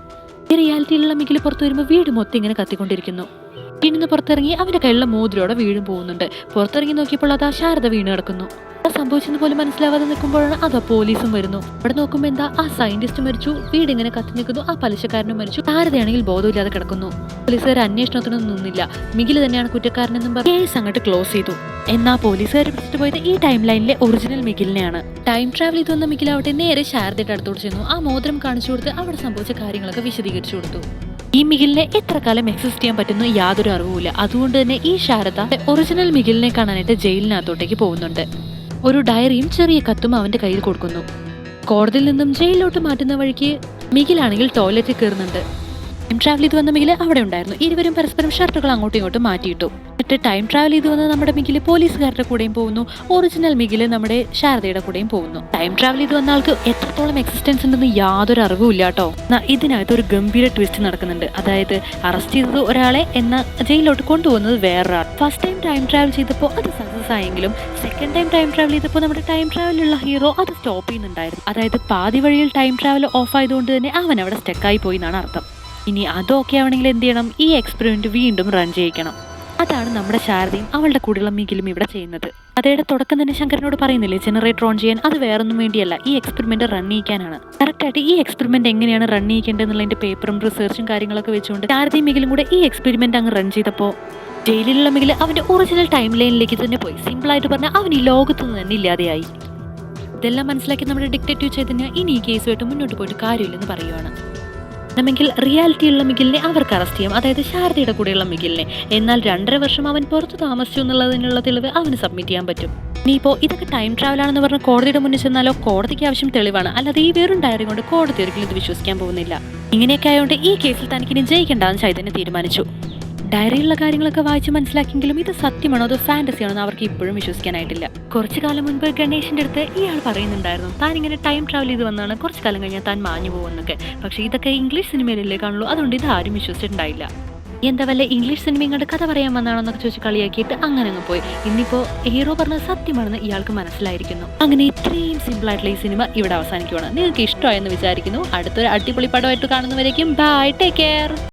ഈ റിയാലിറ്റിയിലുള്ള മികിൽ പുറത്തു വരുമ്പോൾ വീട് മൊത്തം ഇങ്ങനെ കത്തിക്കൊണ്ടിരിക്കുന്നു. വീടിന്ന് പുറത്തിറങ്ങി അവന്റെ കയ്യിലുള്ള മോതിരോടെ വീടും പോകുന്നുണ്ട്. പുറത്തിറങ്ങി നോക്കിയപ്പോൾ അത് ശാരദ വീണ് കിടക്കുന്നു. സംഭവിച്ചെന്ന് പോലും മനസ്സിലാവാതെ നിൽക്കുമ്പോഴാണ് അതാ പോലീസും വരുന്നു. അവിടെ നോക്കുമ്പോൾ എന്താ ആ സയന്റിസ്റ്റ് മരിച്ചു വീട് ഇങ്ങനെ കത്തി നിൽക്കുന്നു ആ പലിശക്കാരനും മരിച്ചു ശാരദയാണെങ്കിൽ ബോധമില്ലാതെ കിടക്കുന്നു. പോലീസുകാർ അന്വേഷണത്തിനൊന്നും നിന്നില്ല. മികിൽ തന്നെയാണ് കുറ്റക്കാരനെന്നും പറഞ്ഞ് കേസ് അങ്ങോട്ട് ക്ലോസ് ചെയ്തു. എന്നാ പോലീസുകാർ പിടിച്ചിട്ട് പോയത് ഈ ടൈം ലൈനിലെ ഒറിജിനൽ മികിലിനെയാണ് ടൈം ട്രാവൽ ചെയ്തു വന്ന മികിലാവട്ടെ നേരെ ശാരദയുടെ അടുത്തോട്ട് ചെന്നു. ആ മോതിരം കാണിച്ചു കൊടുത്ത് അവിടെ സംഭവിച്ച കാര്യങ്ങളൊക്കെ വിശദീകരിച്ചു കൊടുത്തു. ഈ മികിലിനെ എത്ര കാലം എക്സിസ്റ്റ് ചെയ്യാൻ പറ്റുന്നു യാതൊരു അറിവുമില്ല. അതുകൊണ്ട് തന്നെ ഈ ശാരദ ഒറിജിനൽ മികിലിനെ കാണാനായിട്ട് ജയിലിനകത്തോട്ടേക്ക് പോകുന്നുണ്ട്. ഒരു ഡയറിയും ചെറിയ കത്തും അവന്റെ കയ്യിൽ കൊടുക്കുന്നു. കോടതിയിൽ നിന്നും ജയിലിലോട്ട് മാറ്റുന്ന വഴിക്ക് മികിലാണെങ്കിൽ ടോയ്ലറ്റിൽ കയറുന്നുണ്ട്. ടൈം ട്രാവൽ ചെയ്ത് വന്ന മിഖിൽ അവിടെ ഉണ്ടായിരുന്നു. ഇരുവരും പരസ്പരം ഷർട്ടുകൾ അങ്ങോട്ടും ഇങ്ങോട്ടും മാറ്റിയിട്ടു. എന്നിട്ട് ടൈം ട്രാവൽ ചെയ്ത് വന്ന നമ്മുടെ മിഖിൽ പോലീസുകാരുടെ കൂടെയും പോകുന്നു. ഒറിജിനൽ മിഖിൽ നമ്മുടെ ശാരദയുടെ കൂടെയും പോകുന്നു. ടൈം ട്രാവൽ ചെയ്ത് വന്ന ആൾക്ക് എത്രത്തോളം എക്സിസ്റ്റൻസ് ഉണ്ടെന്ന് യാതൊരു അറിവും ഇല്ല കേട്ടോ ഇതിനകത്ത് ഒരു ഗംഭീര ട്വിസ്റ്റ് നടക്കുന്നുണ്ട്. അതായത് അറസ്റ്റ് ചെയ്തത് ഒരാളെ എന്ന ജയിലിലോട്ട് കൊണ്ടുപോകുന്നത് വേറൊരാൾ. ഫസ്റ്റ് ടൈം ടൈം ട്രാവൽ ചെയ്തപ്പോൾ അത് സക്സസ് ആയെങ്കിലും സെക്കൻഡ് ടൈം ടൈം ട്രാവൽ ചെയ്തപ്പോൾ നമ്മുടെ ടൈം ട്രാവലിലുള്ള ഹീറോ അത് സ്റ്റോപ്പ് ചെയ്യുന്നുണ്ടായിരുന്നു. അതായത് പാതി വഴിയിൽ ടൈം ട്രാവൽ ഓഫ് ആയതുകൊണ്ട് തന്നെ അവൻ അവിടെ സ്റ്റെക്കായി പോയി എന്നാണ് അർത്ഥം. ഇനി അതൊക്കെ ആവണമെങ്കിൽ എന്ത് ചെയ്യണം? ഈ എക്സ്പെരിമെന്റ് വീണ്ടും റൺ ചെയ്യിക്കണം. അതാണ് നമ്മുടെ ശാരദയും അവളുടെ കൂടെയുള്ള മികിലും ഇവിടെ ചെയ്യുന്നത്. അതേടെ തുടക്കം തന്നെ ശങ്കരനോട് പറയുന്നില്ലേ ജനറേറ്റർ ഓൺ ചെയ്യാൻ. അത് വേറൊന്നും വേണ്ടിയല്ല ഈ എക്സ്പെരിമെന്റ് റൺ ചെയ്യിക്കാനാണ്. കറക്റ്റായിട്ട് ഈ എക്സ്പെരിമെന്റ് എങ്ങനെയാണ് റൺ ചെയ്യിക്കേണ്ടതെന്നുള്ളതിന്റെ പേപ്പറും റിസർച്ചും കാര്യങ്ങളൊക്കെ വെച്ചുകൊണ്ട് ശാരദയും മികിലും കൂടെ ഈ എക്സ്പെരിമെന്റ് അങ്ങ് റൺ ചെയ്തപ്പോൾ ജയിലിലുള്ള മികിൽ അവന്റെ ഒറിജിനൽ ടൈം ലൈനിലേക്ക് തന്നെ പോയി. സിമ്പിൾ ആയിട്ട് പറഞ്ഞാൽ അവൻ ഈ ലോകത്തു നിന്ന് തന്നെ ഇല്ലാതെയായി. ഇതെല്ലാം മനസ്സിലാക്കി നമ്മുടെ ഡിക്റ്റേറ്റീവ് ചെയ്തതിന് ഇനി ഈ കേസുമായിട്ട് മുന്നോട്ട് പോയിട്ട് കാര്യമില്ലെന്ന് പറയുവാണ്. നമ്മെങ്കിൽ റിയാലിറ്റിയുള്ള മികിലിനെ അവർക്ക് അറസ്റ്റ് ചെയ്യും. അതായത് ശാരദയുടെ കൂടെയുള്ള മികിലിനെ എന്നാൽ രണ്ടര വർഷം അവൻ പുറത്ത് താമസിച്ചു എന്നുള്ളതിനുള്ള തെളിവ് അവന് സബ്മിറ്റ് ചെയ്യാൻ പറ്റും. ഇനിയിപ്പോൾ ഇതൊക്കെ ടൈം ട്രാവൽ ആണെന്ന് പറഞ്ഞ് കോടതിയുടെ മുന്നിൽ ചെന്നാലോ കോടതിക്ക് ആവശ്യം തെളിവാണ്. അല്ലാതെ ഈ വെറും ഡയറി കൊണ്ട് കോടതി ഒരിക്കലും ഇത് വിശ്വസിക്കാൻ പോകുന്നില്ല. ഇങ്ങനെയൊക്കെ ആയതുകൊണ്ട് ഈ കേസിൽ തനിക്കിനി ജയിക്കേണ്ടെന്ന് ചൈതന്യ തീരുമാനിച്ചു. ഡയറിയിലുള്ള കാര്യങ്ങളൊക്കെ വായിച്ച് മനസ്സിലാക്കിയെങ്കിലും ഇത് സത്യമാണോ അതോ ഫാന്റസി ആണോ എന്ന് അവർക്ക് ഇപ്പോഴും വിശ്വസിക്കാനായിട്ടില്ല. കുറച്ചു കാലം മുൻപ് ഗണേഷിന്റെ അടുത്ത് ഇയാൾ പറയുന്നുണ്ടായിരുന്നു താൻ ഇങ്ങനെ ടൈം ട്രാവൽ ചെയ്ത് വന്നാണ് കുറച്ചു കാലം കഴിഞ്ഞാൽ താൻ മാഞ്ഞു പോകുന്നൊക്കെ പക്ഷേ ഇതൊക്കെ ഇംഗ്ലീഷ് സിനിമയിലല്ലേ കാണുള്ളൂ അതുകൊണ്ട് ഇത് ആരും വിശ്വസിച്ചിട്ടുണ്ടായില്ല. എന്താ വല്ല ഇംഗ്ലീഷ് സിനിമ ഇങ്ങോട്ട് കഥ പറയാൻ വന്നാണെന്നൊക്കെ ചോദിച്ച് കളിയാക്കിയിട്ട് അങ്ങനെ അങ്ങ് പോയി. ഇന്നിപ്പോ ഹീറോ പറഞ്ഞ സത്യമാണെന്ന് ഇയാൾക്ക് മനസ്സിലായിരിക്കുന്നു. അങ്ങനെ ഇത്രയും സിമ്പിൾ ആയിട്ടുള്ള ഈ സിനിമ ഇവിടെ അവസാനിക്കുവാണ്. നിങ്ങൾക്ക് ഇഷ്ടമായെന്ന് വിചാരിക്കുന്നു. അടുത്തൊരു അടിപൊളി പടമായിട്ട് കാണുന്നവരേക്കും ബൈ ടേക്ക് കെയർ